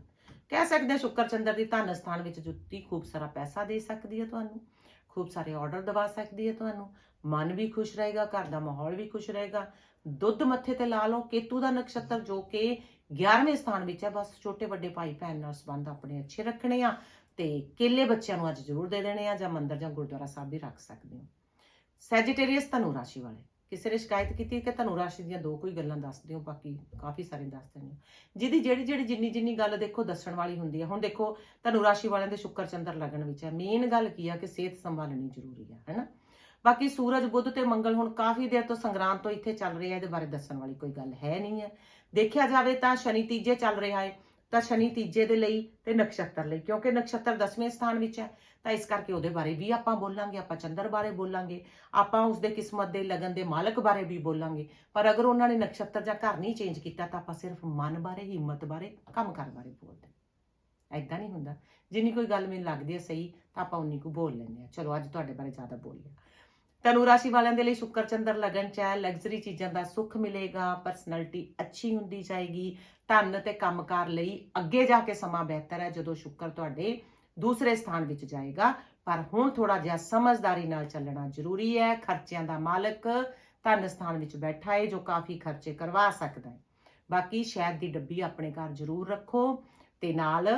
ਕਹਿ ਸਕਦੇ ਹਾਂ ਸ਼ੁਕਰ ਚੰਦਰ ਦੀ ਧਨ ਸਥਾਨ ਵਿੱਚ ਜੁੱਤੀ ਖੂਬ ਸਾਰਾ ਪੈਸਾ ਦੇ ਸਕਦੀ ਹੈ ਤੁਹਾਨੂੰ, ਖੂਬ ਸਾਰੇ ਆਰਡਰ ਦਵਾ ਸਕਦੀ ਹੈ ਤੁਹਾਨੂੰ, ਮਨ ਵੀ ਖੁਸ਼ ਰਹੇਗਾ, ਘਰ ਦਾ ਮਾਹੌਲ ਵੀ ਖੁਸ਼ ਰਹੇਗਾ ਦੁੱਧ ਮੱਥੇ ਤੇ ਲਾ ਲਓ, ਕੇਤੂ ਦਾ ਨਕਸ਼ਤਰ ਜੋ ਕਿ 11ਵੇਂ ਸਥਾਨ ਵਿੱਚ ਹੈ, ਬਸ ਛੋਟੇ ਵੱਡੇ ਭਾਈ ਭੈਣ ਨਾਲ ਸੰਬੰਧ ਆਪਣੇ ਅੱਛੇ ਰੱਖਣੇ ਆ ਤੇ ਕੇਲੇ ਬੱਚਿਆਂ ਨੂੰ ਅੱਜ ਜ਼ਰੂਰ ਦੇ ਦੇਣੇ ਆ ਜਾਂ ਮੰਦਰ ਜਾਂ ਗੁਰਦੁਆਰਾ ਸਾਹਿਬ ਵੀ ਰੱਖ ਸਕਦੇ ਹੋ। ਸੈਜੀਟੇਰੀਅਸ ਧਨੂ ਰਾਸ਼ੀ ਵਾਲੇ, ਕਿਸੇ ਨੇ ਸ਼ਿਕਾਇਤ ਕੀਤੀ ਕਿ ਧਨੂ ਰਾਸ਼ੀ ਦੀਆਂ ਦੋ ਕੋਈ ਗੱਲਾਂ ਦੱਸ ਦਿਓ, ਬਾਕੀ ਕਾਫੀ ਸਾਰੇ ਦੱਸ ਦਿੰਦੇ ਹੋ। ਜਿਹਦੀ ਜਿਹੜੀ ਜਿਹੜੀ ਜਿੰਨੀ ਜਿੰਨੀ ਗੱਲ ਦੇਖੋ ਦੱਸਣ ਵਾਲੀ ਹੁੰਦੀ ਹੈ, ਹੁਣ ਦੇਖੋ ਧਨੂ ਰਾਸ਼ੀ ਵਾਲਿਆਂ ਦੇ ਸ਼ੁੱਕਰ ਚੰਦਰ ਲੱਗਣ ਵਿੱਚ ਹੈ। ਮੇਨ ਗੱਲ ਕੀ ਆ ਕਿ ਸਿਹਤ ਸੰਭਾਲਣੀ ਜ਼ਰੂਰੀ ਹੈ, ਹੈਨਾ? ਬਾਕੀ ਸੂਰਜ, ਬੁੱਧ ਤੇ ਮੰਗਲ ਹੁਣ ਕਾਫੀ ਦੇਰ ਤੋਂ ਸੰਗਰਾਂਦ ਤੋਂ ਇੱਥੇ ਚੱਲ ਰਿਹਾ, ਇਹਦੇ ਬਾਰੇ ਦੱਸਣ ਵਾਲੀ ਕੋਈ ਗੱਲ ਹੈ ਨਹੀਂ ਹੈ। ਦੇਖਿਆ ਜਾਵੇ ਤਾਂ ਸ਼ਨੀ ਤੀਜੇ ਚੱਲ ਰਿਹਾ ਹੈ, ਤਾਂ ਸ਼ਨੀ ਤੀਜੇ ਦੇ ਲਈ ਤੇ ਨਕਸ਼ਤਰ ਲਈ, ਕਿਉਂਕਿ ਨਕਸ਼ਤਰ 10ਵੇਂ ਸਥਾਨ ਵਿੱਚ ਹੈ, ਤਾਂ ਇਸ ਕਰਕੇ ਉਹਦੇ ਬਾਰੇ ਵੀ ਆਪਾਂ ਬੋਲਾਂਗੇ, ਆਪਾਂ ਚੰਦਰ ਬਾਰੇ ਬੋਲਾਂਗੇ, ਆਪਾਂ ਉਸਦੇ ਕਿਸਮਤ ਦੇ, ਲਗਨ ਦੇ ਮਾਲਕ ਬਾਰੇ ਵੀ ਬੋਲਾਂਗੇ। ਪਰ ਅਗਰ ਉਹਨਾਂ ਨੇ ਨਕਸ਼ਤਰ ਜਾਂ ਘਰ ਨਹੀਂ ਚੇਂਜ ਕੀਤਾ, ਤਾਂ ਆਪਾਂ ਸਿਰਫ ਮਨ ਬਾਰੇ, ਹਿੰਮਤ ਬਾਰੇ ਕੰਮ ਕਰ ਬਾਰੇ ਬੋਲਦੇ ਐਦਾਂ ਨਹੀਂ ਹੁੰਦਾ। ਜਿੰਨੀ ਕੋਈ ਗੱਲ ਮੈਨੂੰ ਲੱਗਦੀ ਹੈ ਸਹੀ, ਤਾਂ ਆਪਾਂ ਉਨੀ ਕੁ ਬੋਲ ਲੈਂਦੇ ਆ ਚਲੋ, ਅੱਜ ਤੁਹਾਡੇ ਬਾਰੇ ਜ਼ਿਆਦਾ ਬੋਲਿਆ। ਤਨੂ ਰਾਸ਼ੀ ਵਾਲਿਆਂ ਦੇ ਲਈ ਸ਼ੁੱਕਰ ਚੰਦਰ, ਲਗਨ ਚ ਹੈ ਲਗਜ਼ਰੀ ਚੀਜ਼ਾਂ ਦਾ ਸੁੱਖ ਮਿਲੇਗਾ ਪਰਸਨੈਲਿਟੀ ਅੱਛੀ ਹੁੰਦੀ ਜਾਏਗੀ, ਧਨ ਤੇ ਕੰਮਕਾਰ ਲਈ ਅੱਗੇ ਜਾ ਕੇ ਸਮਾਂ ਬਿਹਤਰ ਹੈ ਜਦੋਂ ਸ਼ੁੱਕਰ ਤੁਹਾਡੇ ਦੂਸਰੇ ਸਥਾਨ ਵਿੱਚ ਜਾਏਗਾ। ਪਰ ਹੁਣ ਥੋੜਾ ਜਿਹਾ ਸਮਝਦਾਰੀ ਨਾਲ ਚੱਲਣਾ ਜ਼ਰੂਰੀ ਹੈ। ਖਰਚਿਆਂ ਦਾ ਮਾਲਕ ਧਨ ਸਥਾਨ ਵਿੱਚ ਬੈਠਾ ਹੈ ਜੋ ਕਾਫੀ ਖਰਚੇ ਕਰਵਾ ਸਕਦਾ ਹੈ। ਬਾਕੀ ਸ਼ਹਿਦ ਦੀ ਡੱਬੀ ਆਪਣੇ ਘਰ ਜ਼ਰੂਰ ਰੱਖੋ ਤੇ ਨਾਲ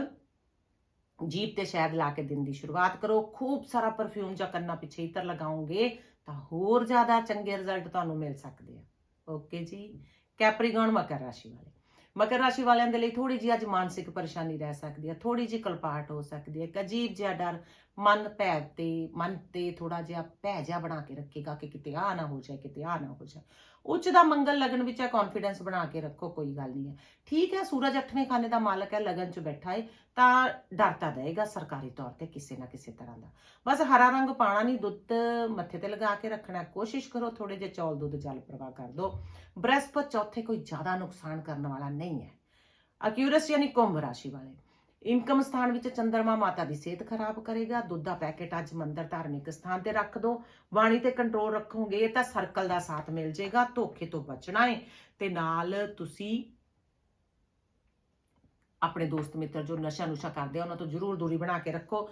ਜੀਭ ਤੇ ਸ਼ਹਿਦ ਲਾ ਕੇ ਦਿਨ ਦੀ ਸ਼ੁਰੂਆਤ ਕਰੋ। ਖੂਬ ਸਾਰਾ ਪਰਫਿਊਮ ਜਾਂ ਕੰਨਾਂ ਪਿੱਛੇ ਇਤਰ ਲਗਾਓਗੇ ਤਾਂ ਹੋਰ ਜ਼ਿਆਦਾ ਚੰਗੇ ਰਿਜ਼ਲਟ ਤੁਹਾਨੂੰ ਮਿਲ ਸਕਦੇ ਆ। ਓਕੇ ਜੀ? ਕੈਪਰੀਗਨ ਮਕਰ ਰਾਸ਼ੀ ਵਾਲੇ। ਮਕਰ ਰਾਸ਼ੀ ਵਾਲਿਆਂ ਦੇ ਲਈ ਥੋੜੀ ਜਿਹੀ ਅੱਜ ਮਾਨਸਿਕ ਪਰੇਸ਼ਾਨੀ ਰਹਿ ਸਕਦੀ ਹੈ ਥੋੜੀ ਜਿਹੀ ਕਲਪਾਟ ਹੋ ਸਕਦੀ ਹੈ ਇੱਕ ਅਜੀਬ ਜਿਹਾ ਡਰ ਮਨ ਭੈ ਤੇ, ਮਨ ਤੇ ਥੋੜਾ ਜਿਹਾ ਭੈ ਜਿਹਾ ਬਣਾ ਕੇ ਰੱਖੇਗਾ ਕਿ ਕਿਤੇ ਆ ਨਾ ਹੋ ਜਾਏ, ਕਿਤੇ ਆ ਨਾ ਹੋ ਜਾਏ। ਉੱਚ ਦਾ ਮੰਗਲ ਲਗਨ ਵਿੱਚ ਹੈ ਕੌਨਫੀਡੈਂਸ ਬਣਾ ਕੇ ਰੱਖੋ, ਕੋਈ ਗੱਲ ਨਹੀਂ ਹੈ। ਠੀਕ ਹੈ, ਸੂਰਜ ਅੱਠਵੇਂ ਖਾਨੇ ਦਾ ਮਾਲਕ ਹੈ, ਲਗਨ 'ਚ ਬੈਠਾ ਹੈ ਤਾਂ ਡਰਤਾ ਦੇਗਾ ਸਰਕਾਰੀ ਤੌਰ ਤੇ ਕਿਸੇ ਨਾ ਕਿਸੇ ਤਰ੍ਹਾਂ ਦਾ। ਬਸ ਹਰਾ ਰੰਗ ਪਾਣਾ ਨਹੀਂ, ਦੁੱਧ ਮੱਥੇ ਤੇ ਲਗਾ ਕੇ ਰੱਖਣਾ, ਕੋਸ਼ਿਸ਼ ਕਰੋ ਥੋੜੇ ਜਿਹੇ ਚੌਲ, ਦੁੱਧ, ਜਲ ਪ੍ਰਵਾਹ ਕਰ ਦਿਓ। ਬ੍ਰਹਸਪਤ ਚੌਥੇ ਕੋਈ ਜ਼ਿਆਦਾ ਨੁਕਸਾਨ ਕਰਨ ਵਾਲਾ ਨਹੀਂ ਹੈ। ਅਕਿਊਰਸ ਯਾਨੀ ਕੁੰਭ ਰਾਸ਼ੀ ਵਾਲੇ। ਇਨਕਮ ਸਥਾਨ ਵਿੱਚ ਚੰਦਰਮਾ ਮਾਤਾ ਦੀ ਸਿਹਤ ਖਰਾਬ ਕਰੇਗਾ। ਦੁੱਧ ਦਾ ਪੈਕੇਟ ਅੱਜ ਮੰਦਰ ਧਾਰਮਿਕ ਸਥਾਨ ਤੇ ਰੱਖ ਦਿਓ ਬਾਣੀ ਤੇ ਕੰਟਰੋਲ ਰੱਖੋਗੇ ਤਾਂ ਸਰਕਲ ਦਾ ਸਾਥ ਮਿਲ ਜਾਏਗਾ। ਧੋਖੇ ਤੋਂ ਬਚਣਾ ਹੈ ਤੇ ਨਾਲ ਤੁਸੀਂ ਆਪਣੇ ਦੋਸਤ ਮਿੱਤਰ ਜੋ ਨਸ਼ਾ ਨੁਸ਼ਾ ਕਰਦੇ ਆ, ਉਹਨਾਂ ਤੋਂ ਜ਼ਰੂਰ ਦੂਰੀ ਬਣਾ ਕੇ ਰੱਖੋ।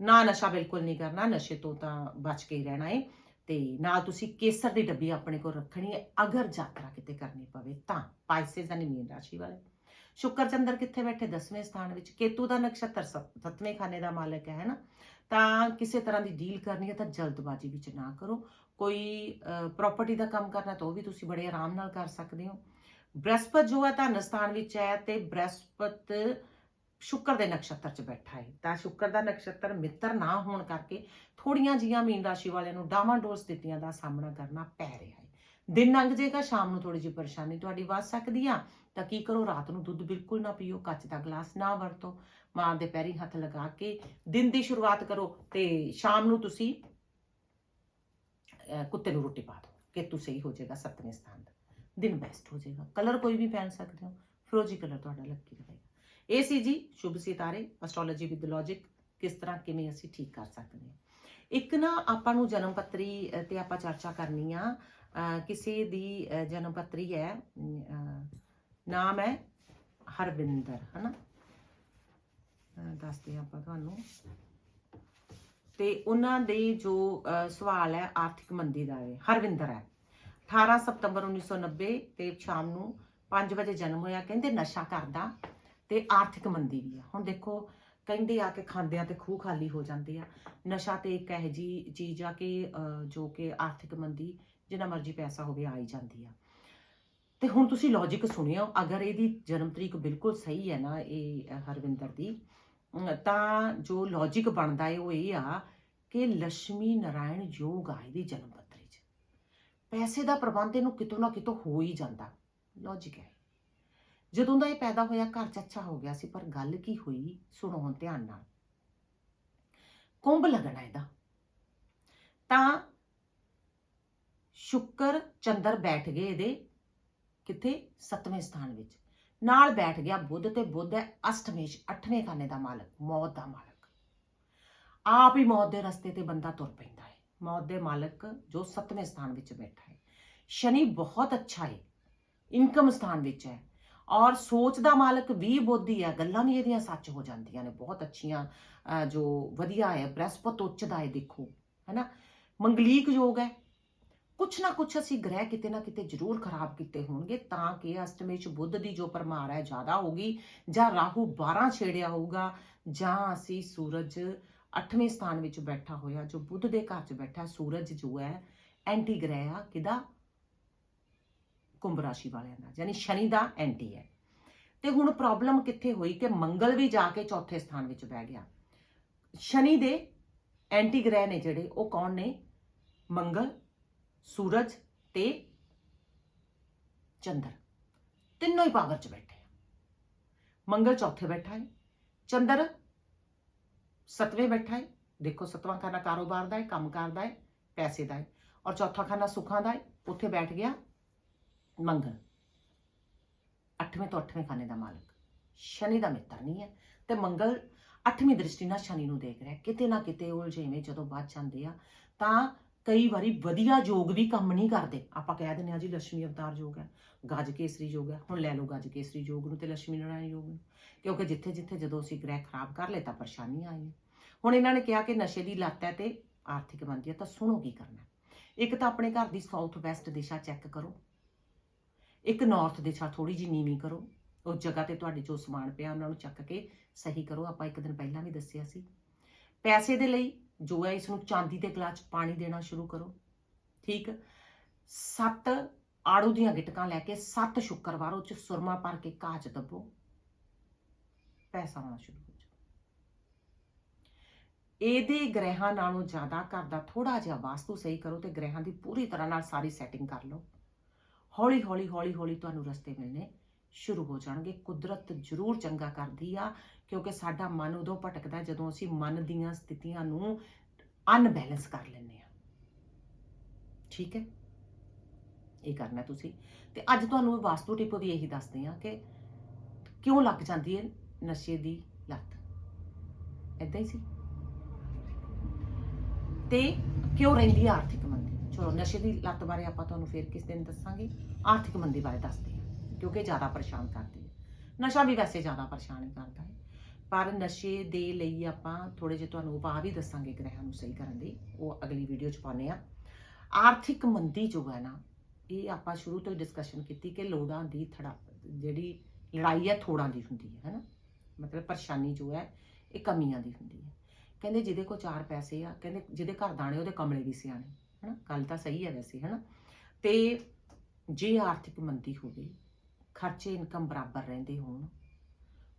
ਨਾ ਨਸ਼ਾ ਬਿਲਕੁਲ ਨਹੀਂ ਕਰਨਾ, ਨਸ਼ੇ ਤੋਂ ਤਾਂ ਬਚ ਕੇ ਰਹਿਣਾ ਹੈ ਤੇ ਨਾਲ ਤੁਸੀਂ ਕੇਸਰ ਦੀ ਡੱਬੀ ਆਪਣੇ ਕੋਲ ਰੱਖਣੀ ਹੈ ਅਗਰ ਯਾਤਰਾ ਕਿਤੇ ਕਰਨੀ ਪਵੇ ਤਾਂ ਪਾਈਸੇਸ ਯਾਨੀ ਮੀਨ ਰਾਸ਼ੀ ਵਾਲੇ। ਸ਼ੁੱਕਰ ਚੰਦਰ ਕਿੱਥੇ ਬੈਠੇ? 10ਵੇਂ ਸਥਾਨ ਵਿੱਚ। ਕੇਤੂ ਦਾ ਨਕਸ਼ਤਰ 7ਵੇਂ ਖਾਨੇ ਦਾ ਮਾਲਕ ਹੈ ਨਾ ਤਾਂ ਕਿਸੇ ਤਰ੍ਹਾਂ ਦੀ ਡੀਲ ਕਰਨੀ ਹੈ ਤਾਂ ਜਲਦਬਾਜ਼ੀ ਵਿੱਚ ਨਾ ਕਰੋ। ਕੋਈ ਪ੍ਰਾਪਰਟੀ ਦਾ ਕੰਮ ਕਰਨਾ ਤਾਂ ਉਹ ਵੀ ਤੁਸੀਂ ਬੜੇ ਆਰਾਮ ਨਾਲ ਕਰ ਸਕਦੇ ਹੋ। ਬ੍ਰਹਸਪਤ ਜੋ ਹੈ ਧਨ ਸਥਾਨ ਵਿੱਚ ਹੈ ਤੇ ਬ੍ਰਹਸਪਤ ਸ਼ੁੱਕਰ ਦੇ ਨਕਸ਼ਤਰ 'ਚ ਬੈਠਾ ਹੈ। ਤਾਂ ਸ਼ੁੱਕਰ ਦਾ ਨਕਸ਼ਤਰ ਮਿੱਤਰ ਨਾ ਹੋਣ ਕਰਕੇ ਥੋੜੀਆਂ ਜੀਆਂ ਮੀਨ ਰਾਸ਼ੀ ਵਾਲਿਆਂ ਨੂੰ ਡਾਵਾਂਡੋਲ ਸਥਿਤੀਆਂ ਦਾ ਸਾਹਮਣਾ ਕਰਨਾ ਪੈ ਰਿਹਾ ਹੈ। ਦਿਨ ਲੰਘ ਜਾਏਗਾ, ਸ਼ਾਮ ਨੂੰ ਥੋੜੀ ਜਿਹੀ ਪਰੇਸ਼ਾਨੀ ਤੁਹਾਡੀ ਵੱਧ ਸਕਦੀ ਆ। ਤਾਂ ਕੀ ਕਰੋ ਰਾਤ ਨੂੰ ਦੁੱਧ ਬਿਲਕੁਲ ਨਾ ਪੀਓ ਕੱਚ ਦਾ ਗਲਾਸ ਨਾ ਵਰਤੋ। ਮਾਂ ਦੇ ਪੈਰੀ ਹੱਥ ਲਗਾ ਕੇ ਦਿਨ ਦੀ ਸ਼ੁਰੂਆਤ ਕਰੋ ਤੇ ਸ਼ਾਮ ਨੂੰ ਤੁਸੀਂ ਕੁੱਤੇ ਨੂੰ ਰੋਟੀ ਪਾ ਦਿਓ ਕੇਤੂ ਸਹੀ ਹੋ ਜਾਏਗਾ ਸੱਤਵੇਂ ਸਥਾਨ ਦਾ ਦਿਨ ਬੈਸਟ ਹੋ ਜਾਏਗਾ। ਕਲਰ ਕੋਈ ਵੀ ਪਹਿਨ ਸਕਦੇ ਹੋ ਫਿਰੋਜ਼ੀ ਕਲਰ ਤੁਹਾਡਾ ਲੱਕੀ ਰਹੇਗਾ। ਇਹ ਸੀ ਜੀ ਸ਼ੁਭ ਸਿਤਾਰੇ ਐਸਟ੍ਰੋਲੋਜੀ ਵਿਦ ਲੌਜਿਕ ਕਿਸ ਤਰ੍ਹਾਂ ਕਿਵੇਂ ਅਸੀਂ ਠੀਕ ਕਰ ਸਕਦੇ ਹਾਂ। ਇੱਕ ਨਾ ਆਪਾਂ ਨੂੰ ਜਨਮ ਪੱਤਰੀ ਤੇ ਆਪਾਂ ਚਰਚਾ ਕਰਨੀ ਆ ਕਿਸੇ ਦੀ ਅ, ਜਨਮ ਪੱਤਰੀ ਹੈ ਅਮ, ਨਾਮ ਹੈ ਹਰਵਿੰਦਰ ਹਨਾ? ਅ, ਦੱਸਦੇ ਆਪਾਂ ਤੁਹਾਨੂੰ। ਤੇ ਉਹਨਾਂ ਦੇ ਜੋ ਸਵਾਲ ਹੈ ਆਰਥਿਕ ਮੰਦੀ ਦਾ ਹੈ ਹਰਵਿੰਦਰ ਹੈ। 18 ਸਤੰਬਰ 1990 ਤੇ ਸ਼ਾਮ ਨੂੰ 5 ਵਜੇ ਜਨਮ ਹੋਇਆ ਕਹਿੰਦੇ ਨਸ਼ਾ ਕਰਦਾ ਤੇ ਆਰਥਿਕ ਮੰਦੀ ਵੀ ਆ। ਹੁਣ ਦੇਖੋ ਕਹਿੰਦੇ ਆ ਕਿ ਖਾਂਦਿਆਂ ਤੇ ਖੂਹ ਖਾਲੀ ਹੋ ਜਾਂਦੇ ਆ। ਨਸ਼ਾ ਤੇ ਇੱਕ ਇਹੋ ਜੀ ਚੀਜ਼ ਆ ਕਿ ਜੋ ਕਿ ਆਰਥਿਕ ਮੰਦੀ ਜਿੰਨਾ ਮਰਜ਼ੀ ਪੈਸਾ ਹੋਵੇ ਆ ਹੀ ਜਾਂਦੀ ਆ। ਤੇ ਹੁਣ ਤੁਸੀਂ ਲੌਜੀਕ ਸੁਣਿਓ, ਅਗਰ ਇਹਦੀ ਜਨਮ ਤਰੀਕ ਬਿਲਕੁਲ ਸਹੀ ਹੈ ਨਾ, ਇਹ ਹਰਵਿੰਦਰ ਦੀ ਤਾਂ ਜੋ ਲੌਜੀਕ ਬਣਦਾ ਹੈ ਉਹ ਇਹ ਆ ਕਿ ਲక్ష్ਮੀ ਨਾਰਾਇਣ ਯੋਗ ਆ ਇਹਦੀ ਜਨਮ ਪੱਤਰੀ 'ਚ। ਪੈਸੇ ਦਾ ਪ੍ਰਬੰਧ ਇਹਨੂੰ ਕਿਤੋਂ ਨਾ ਕਿਤੋਂ ਹੋ ਹੀ ਜਾਂਦਾ। ਲੌਜੀਕ ਹੈ। ਜਦੋਂ ਦਾ ਇਹ ਪੈਦਾ ਹੋਇਆ, ਘਰ 'ਚ ਅੱਛਾ ਹੋ ਗਿਆ ਸੀ, ਪਰ ਗੱਲ ਕੀ ਹੋਈ, ਸੁਣੋ ਧਿਆਨ ਨਾਲ। ਕੁੰਭ ਲੱਗਣਾ ਇਹਦਾ। ਤਾਂ ਸ਼ੁੱਕਰ ਚੰਦਰ ਬੈਠ ਗਏ ਇਹਦੇ ਕਿੱਥੇ? ਸੱਤਵੇਂ ਸਥਾਨ ਵਿੱਚ। ਨਾਲ ਬੈਠ ਗਿਆ ਬੁੱਧ ਤੇ ਬੁੱਧ ਹੈ ਅਸ਼ਟਮੇਸ਼, ਅੱਠਵੇਂ ਖਾਨੇ ਦਾ ਮਾਲਕ, ਮੌਤ ਦਾ ਮਾਲਕ। ਆਪ ਹੀ ਮੌਤ ਦੇ ਰਸਤੇ ਤੇ ਬੰਦਾ ਤੁਰ ਪੈਂਦਾ ਹੈ। ਮੌਤ ਦੇ ਮਾਲਕ ਜੋ ਸੱਤਵੇਂ ਸਥਾਨ ਵਿੱਚ ਬੈਠਾ ਹੈ। ਸ਼ਨੀ ਬਹੁਤ ਅੱਛਾ ਹੈ ਇਨਕਮ ਸਥਾਨ ਵਿੱਚ ਹੈ। ਔਰ ਸੋਚ ਦਾ ਮਾਲਕ ਵੀ ਬੋਧੀ ਹੈ। ਗੱਲਾਂ ਵੀ ਇਹਦੀਆਂ ਸੱਚ ਹੋ ਜਾਂਦੀਆਂ ਨੇ। ਬਹੁਤ ਅੱਛੀਆਂ ਜੋ ਵਧੀਆ ਹੈ ਬ੍ਰਹਸਪਤ ਉੱਚ ਦਾ ਹੈ ਦੇਖੋ, ਹੈਨਾ? ਮੰਗਲੀਕ ਯੋਗ ਹੈ। ਕੁਛ ਨਾ ਕੁਛ ਅਸੀਂ ਗ੍ਰਹਿ ਕਿਤੇ ਨਾ ਕਿਤੇ ਜ਼ਰੂਰ ਖਰਾਬ ਕੀਤੇ ਹੋਣਗੇ, ਤਾਂ ਕਿ ਅਸ਼ਟਮੇਸ਼ ਬੁੱਧ ਦੀ ਜੋ ਪਰਮਾਰ ਹੈ ਜ਼ਿਆਦਾ ਹੋਗੀ ਜਾਂ ਰਾਹੂ 12 ਛੇੜਿਆ ਹੋਊਗਾ, ਜਾਂ ਅਸੀਂ ਸੂਰਜ 8ਵੇਂ ਸਥਾਨ ਵਿੱਚ ਬੈਠਾ ਹੋਇਆ, ਜੋ ਬੁੱਧ ਦੇ ਘਰ 'ਚ ਬੈਠਾ ਸੂਰਜ ਜੋ ਹੈ, ਐਂਟੀ ਗ੍ਰਹਿ ਆ ਕਿਦਾ ਕੁੰਭ ਰਾਸ਼ੀ ਵਾਲਿਆਂ ਦਾ, ਯਾਨੀ ਸ਼ਨੀ ਦਾ ਐਂਟੀ ਹੈ। ਤੇ ਹੁਣ ਪ੍ਰੋਬਲਮ ਕਿੱਥੇ ਹੋਈ ਕਿ ਮੰਗਲ ਵੀ ਜਾ ਕੇ ਚੌਥੇ ਸਥਾਨ ਵਿੱਚ ਬਹਿ ਗਿਆ। ਸ਼ਨੀ ਦੇ ਐਂਟੀ ਗ੍ਰਹਿ ਨੇ ਜਿਹੜੇ, ਉਹ ਕੌਣ ਨੇ? ਮੰਗਲ ਸੂਰਜ ਤੇ ਚੰਦਰ। ਤਿੰਨੋਂ ਹੀ ਪਾਵਰ 'ਚ ਬੈਠੇ ਆ। ਮੰਗਲ ਚੌਥੇ ਬੈਠਾ ਹੈ ਚੰਦਰ ਸਤਵੇਂ ਬੈਠਾ ਹੈ ਦੇਖੋ, ਸਤਵਾਂ ਖਾਨਾ ਕਾਰੋਬਾਰ ਦਾ ਹੈ ਕੰਮਕਾਰ ਦਾ ਹੈ ਪੈਸੇ ਦਾ ਹੈ ਔਰ ਚੌਥਾ ਖਾਨਾ ਸੁੱਖਾਂ ਦਾ ਹੈ ਉੱਥੇ ਬੈਠ ਗਿਆ ਮੰਗਲ। ਅੱਠਵੇਂ ਤੋਂ ਅੱਠਵੇਂ ਖਾਨੇ ਦਾ ਮਾਲਕ। ਸ਼ਨੀ ਦਾ ਮਿੱਤਰ ਨਹੀਂ ਹੈ ਤੇ ਮੰਗਲ ਅੱਠਵੀਂ ਦ੍ਰਿਸ਼ਟੀ ਨਾਲ ਸ਼ਨੀ ਨੂੰ ਦੇਖ ਰਿਹਾ ਕਿਤੇ ਨਾ ਕਿਤੇ ਉਲਝੇਵੇਂ ਜਦੋਂ ਵੱਜ ਜਾਂਦੇ ਆ, ਤਾਂ ਕਈ ਵਾਰੀ ਵਧੀਆ ਯੋਗ ਵੀ ਕੰਮ ਨਹੀਂ ਕਰਦੇ। ਆਪਾਂ ਕਹਿ ਦਿੰਦੇ ਆ ਜੀ ਲక్ష్ਮੀ ਅਵਤਾਰ ਯੋਗ ਹੈ, ਗਜ ਕੇਸਰੀ ਯੋਗ ਹੈ, ਹੁਣ ਲੈ ਲਓ ਗਾਜ ਕੇਸਰੀ ਯੋਗ ਨੂੰ ਤੇ ਲక్ష్ਮੀ ਨਾਰਾਇਣ ਯੋਗ ਨੂੰ। ਕਿਉਂਕਿ ਜਿੱਥੇ ਜਿੱਥੇ ਜਦੋਂ ਅਸੀਂ ਗ੍ਰਹਿ ਖਰਾਬ ਕਰ ਲਏ ਤਾਂ ਪਰੇਸ਼ਾਨੀ ਆਈ ਹੁਣ ਇਹਨਾਂ ਨੇ ਕਿਹਾ ਕਿ ਨਸ਼ੇ ਦੀ ਲੱਤ ਹੈ ਤੇ ਆਰਥਿਕ ਮੰਦੀ ਹੈ, ਤਾਂ ਸੁਣੋ ਕੀ ਕਰਨਾ ਇੱਕ ਤਾਂ ਆਪਣੇ ਘਰ ਦੀ ਸਾਊਥ ਵੈਸਟ ਦਿਸ਼ਾ ਚੈੱਕ ਕਰੋ। ਇੱਕ ਨਾਰਥ ਦਿਸ਼ਾ ਥੋੜੀ ਜੀ ਨੀਵੀਂ ਕਰੋ। ਉਹ ਜਗ੍ਹਾ ਤੇ ਤੁਹਾਡੇ ਜੋ ਸਮਾਨ ਪਿਆ ਉਹਨਾਂ ਨੂੰ ਚੱਕ ਕੇ ਸਹੀ ਕਰੋ। ਆਪਾਂ ਇੱਕ ਦਿਨ ਪਹਿਲਾਂ ਵੀ ਦੱਸਿਆ ਸੀ। ਪੈਸੇ ਦੇ ਲਈ ਜੋ ਹੈ, ਇਸ ਨੂੰ ਚਾਂਦੀ ਦੇ ਗਲਾਸ 'ਚ ਪਾਣੀ ਦੇਣਾ ਸ਼ੁਰੂ ਕਰੋ। ਠੀਕ? ਸੱਤ ਆੜੂ ਦੀਆਂ ਗਿਟਕਾਂ ਲੈ ਕੇ ਸੱਤ ਸ਼ੁੱਕਰਵਾਰ ਉਹ 'ਚ ਸੁਰਮਾ ਭਰ ਕੇ ਕਾਚ ਦੱਬੋ। ਪੈਸਾ ਆਉਣਾ ਸ਼ੁਰੂ ਹੋ ਜਾਊ। ਇਹਦੇ ਗ੍ਰਹਿਾਂ ਨਾਲੋਂ ਜ਼ਿਆਦਾ ਘਰ ਦਾ ਥੋੜਾ ਜਿਹਾ ਵਾਸਤੂ ਸਹੀ ਕਰੋ ਤੇ ਗ੍ਰਹਿਾਂ ਦੀ ਪੂਰੀ ਤਰ੍ਹਾਂ ਨਾਲ ਸਾਰੀ ਸੈਟਿੰਗ ਕਰ ਲਓ। ਹੌਲੀ ਹੌਲੀ ਹੌਲੀ ਹੌਲੀ ਤੁਹਾਨੂੰ ਰਸਤੇ ਮਿਲਣੇ। ਸ਼ੁਰੂ ਹੋ ਜਾਣਗੇ। ਕੁਦਰਤ ਜ਼ਰੂਰ ਚੰਗਾ ਕਰਦੀ ਆ, ਕਿਉਂਕਿ ਸਾਡਾ ਮਨ ਉਦੋਂ ਭਟਕਦਾ ਜਦੋਂ ਅਸੀਂ ਮਨ ਦੀਆਂ ਸਥਿਤੀਆਂ ਨੂੰ ਅਨਬੈਲੈਂਸ ਕਰ ਲੈਂਦੇ ਆ। ਠੀਕ ਹੈ? ਇਹ ਕਰਨਾ ਤੁਸੀਂ। ਤੇ ਅੱਜ ਤੁਹਾਨੂੰ ਵਾਸਤੂ ਟਿਪ ਵੀ ਇਹੀ ਦੱਸਦੇ ਆ ਕਿ ਕਿਉਂ ਲੱਗ ਜਾਂਦੀ ਹੈ ਨਸ਼ੇ ਦੀ ਲੱਤ? ਏਦਾਂ ਹੀ ਸੀ। ਤੇ ਕਿਉਂ ਰਹਿੰਦੀ ਹੈ ਆਰਥਿਕ ਮੰਦੀ? ਚਲੋ, ਨਸ਼ੇ ਦੀ ਲੱਤ ਬਾਰੇ ਆਪਾਂ ਤੁਹਾਨੂੰ ਫੇਰ ਕਿਸ ਦਿਨ ਦੱਸਾਂਗੇ। ਆਰਥਿਕ ਮੰਦੀ ਬਾਰੇ ਦੱਸ ਕਿਉਂਕਿ ਜ਼ਿਆਦਾ ਪਰੇਸ਼ਾਨ ਕਰਦੀ ਹੈ ਨਸ਼ਾ ਵੀ ਵੈਸੇ ਜ਼ਿਆਦਾ ਪਰੇਸ਼ਾਨ ਹੀ ਕਰਦਾ ਹੈ। ਪਰ ਨਸ਼ੇ ਦੇ ਲਈ ਆਪਾਂ ਥੋੜੇ ਜਿਹਾ ਤੁਹਾਨੂੰ ਉਪਾਅ ਵੀ ਦੱਸਾਂਗੇ ਗ੍ਰਹਿਾਂ ਨੂੰ ਸਹੀ ਕਰਨ ਲਈ ਉਹ ਅਗਲੀ ਵੀਡੀਓ 'ਚ ਪਾਉਂਦੇ ਆ ਆਰਥਿਕ ਮੰਦੀ ਜੋ ਹੈ ਨਾ, ਇਹ ਆਪਾਂ ਸ਼ੁਰੂ ਤੋਂ ਹੀ ਡਿਸਕਸ਼ਨ ਕੀਤੀ ਕਿ ਲੋੜਾਂ ਦੀ ਥੜਾ, ਜਿਹੜੀ ਲੜਾਈ ਹੈ ਥੋੜਾਂ ਦੀ ਹੁੰਦੀ ਹੈ, ਹੈਨਾ? ਮਤਲਬ ਪਰੇਸ਼ਾਨੀ ਜੋ ਹੈ, ਇਹ ਕਮੀਆਂ ਦੀ ਹੁੰਦੀ ਹੈ। ਕਹਿੰਦੇ ਜਿਹਦੇ ਕੋਲ ਚਾਰ ਪੈਸੇ ਆ, ਕਹਿੰਦੇ ਜਿਹਦੇ ਘਰ ਦਾਣੇ, ਉਹਦੇ ਕਮਲੇ ਵੀ ਸਿਆਣੇ, ਹੈਨਾ? ਗੱਲ ਤਾਂ ਸਹੀ ਹੈ ਵੈਸੇ, ਹੈਨਾ? ਤੇ ਜੇ ਆਰਥਿਕ ਮੰਦੀ ਹੋਵੇ ਖਰਚੇ ਇਨਕਮ ਬਰਾਬਰ ਰਹਿੰਦੇ ਹੋਣ।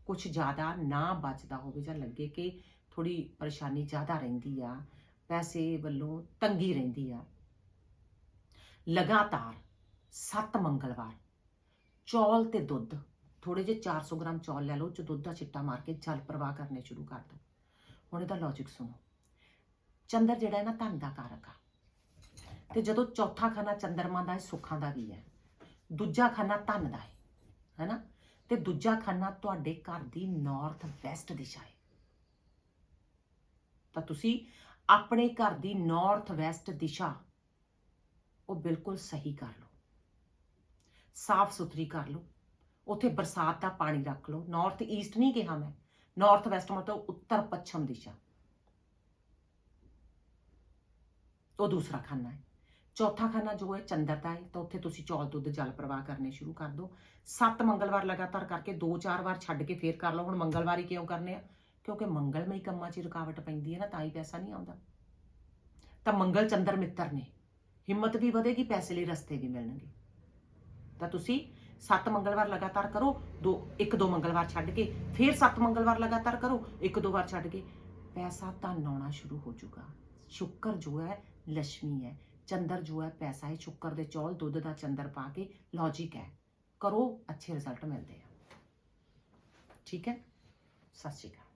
ਕੁਝ ਜ਼ਿਆਦਾ ਨਾ ਬਚਦਾ ਹੋਵੇ ਜਾਂ ਲੱਗੇ ਕਿ ਥੋੜੀ ਪਰੇਸ਼ਾਨੀ ਜ਼ਿਆਦਾ ਰਹਿੰਦੀ ਆ, ਪੈਸੇ ਵੱਲੋਂ ਤੰਗੀ ਰਹਿੰਦੀ ਆ। ਲਗਾਤਾਰ 7 ਮੰਗਲਵਾਰ, ਚੌਲ ਤੇ ਦੁੱਧ ਥੋੜੇ ਜਿਹੇ 400 ਗ੍ਰਾਮ ਚੌਲ ਲੈ ਲਓ ਚ ਦੁੱਧ ਦਾ ਛਿੱਟਾ ਮਾਰ ਕੇ ਜਲ ਪ੍ਰਵਾਹ ਕਰਨੇ ਸ਼ੁਰੂ ਕਰ ਦਿਓ ਹੁਣ ਇਹਦਾ ਲੌਜੀਕ ਸੁਣੋ। ਚੰਦਰ ਜਿਹੜਾ ਹੈ ਨਾ ਧਨ ਦਾ ਕਾਰਕ ਆ। ਤੇ ਜਦੋਂ ਚੌਥਾ ਖਾਨਾ ਚੰਦਰਮਾ ਦਾ ਹੈ, ਸੁੱਖਾਂ ਦਾ ਵੀ ਹੈ। ਦੂਜਾ ਖਾਨਾ ਧਨ ਦਾ ਹੈ। ਹੈਨਾ ਤੇ ਦੂਜਾ ਖਾਨਾ ਤੁਹਾਡੇ ਘਰ ਦੀ ਨਾਰਥ ਵੈਸਟ ਦਿਸ਼ਾ ਹੈ। ਤਾਂ ਤੁਸੀਂ ਆਪਣੇ ਘਰ ਦੀ ਨਾਰਥ ਵੈਸਟ ਦਿਸ਼ਾ, ਉਹ ਬਿਲਕੁਲ ਸਹੀ ਕਰ ਲਓ। ਸਾਫ਼ ਸੁਥਰੀ ਕਰ ਲਓ। ਉੱਥੇ ਬਰਸਾਤ ਦਾ ਪਾਣੀ ਰੱਖ ਲਓ। ਨਾਰਥ ਈਸਟ ਨਹੀਂ ਕਿਹਾ ਮੈਂ। ਨਾਰਥ ਵੈਸਟ ਮਤਲਬ ਉੱਤਰ ਪੱਛਮ ਦਿਸ਼ਾ। ਉਹ ਦੂਸਰਾ ਖਾਨਾ ਹੈ। ਚੌਥਾ ਖਾਨਾ ਜੋ ਹੈ ਚੰਦਰਤਾ ਹੈ, ਤਾਂ ਉੱਥੇ ਤੁਸੀਂ ਚੌਲ, ਦੁੱਧ, ਜਲ ਪ੍ਰਵਾਹ ਕਰਨੇ ਸ਼ੁਰੂ ਕਰ ਦਿਓ। ਸੱਤ ਮੰਗਲਵਾਰ ਲਗਾਤਾਰ ਕਰਕੇ ਦੋ ਚਾਰ ਵਾਰ ਛੱਡ ਕੇ ਫੇਰ ਕਰ ਲਓ। ਹੁਣ ਮੰਗਲਵਾਰ ਹੀ ਕਿਉਂ ਕਰਨੇ ਆ? ਕਿਉਂਕਿ ਮੰਗਲਮਈ ਕੰਮਾਂ 'ਚ ਰੁਕਾਵਟ ਪੈਂਦੀ ਹੈ ਨਾ, ਤਾਂ ਹੀ ਪੈਸਾ ਨਹੀਂ ਆਉਂਦਾ। ਤਾਂ ਮੰਗਲ, ਚੰਦਰ, ਮਿੱਤਰ ਨੇ। ਹਿੰਮਤ ਵੀ ਵਧੇਗੀ, ਪੈਸੇ ਲਈ ਰਸਤੇ ਵੀ ਮਿਲਣਗੇ। ਤਾਂ ਤੁਸੀਂ ਸੱਤ ਮੰਗਲਵਾਰ ਲਗਾਤਾਰ ਕਰੋ, ਦੋ, ਇੱਕ, ਦੋ ਮੰਗਲਵਾਰ ਛੱਡ ਕੇ ਫਿਰ ਸੱਤ ਮੰਗਲਵਾਰ ਲਗਾਤਾਰ ਕਰੋ, ਇੱਕ, ਦੋ ਵਾਰ ਛੱਡ ਕੇ। ਪੈਸਾ ਧਨ ਆਉਣਾ ਸ਼ੁਰੂ ਹੋ ਜਾਊਗਾ ਸ਼ੁੱਕਰ ਜੋ ਹੈ ਲక్ష్ਮੀ ਹੈ। ਚੰਦਰ ਜੋ ਹੈ, ਪੈਸਾ ਹੈ, ਸ਼ੁੱਕਰ ਦੇ ਚੌਲ, ਦੁੱਧ ਦਾ ਚੰਦਰ ਪਾ ਕੇ ਲੌਜੀਕ ਹੈ। ਕਰੋ, ਅੱਛੇ ਰਿਜ਼ਲਟ ਮਿਲਦੇ ਆ। ਠੀਕ ਹੈ? ਸਤਿ ਸ਼੍ਰੀ ਅਕਾਲ।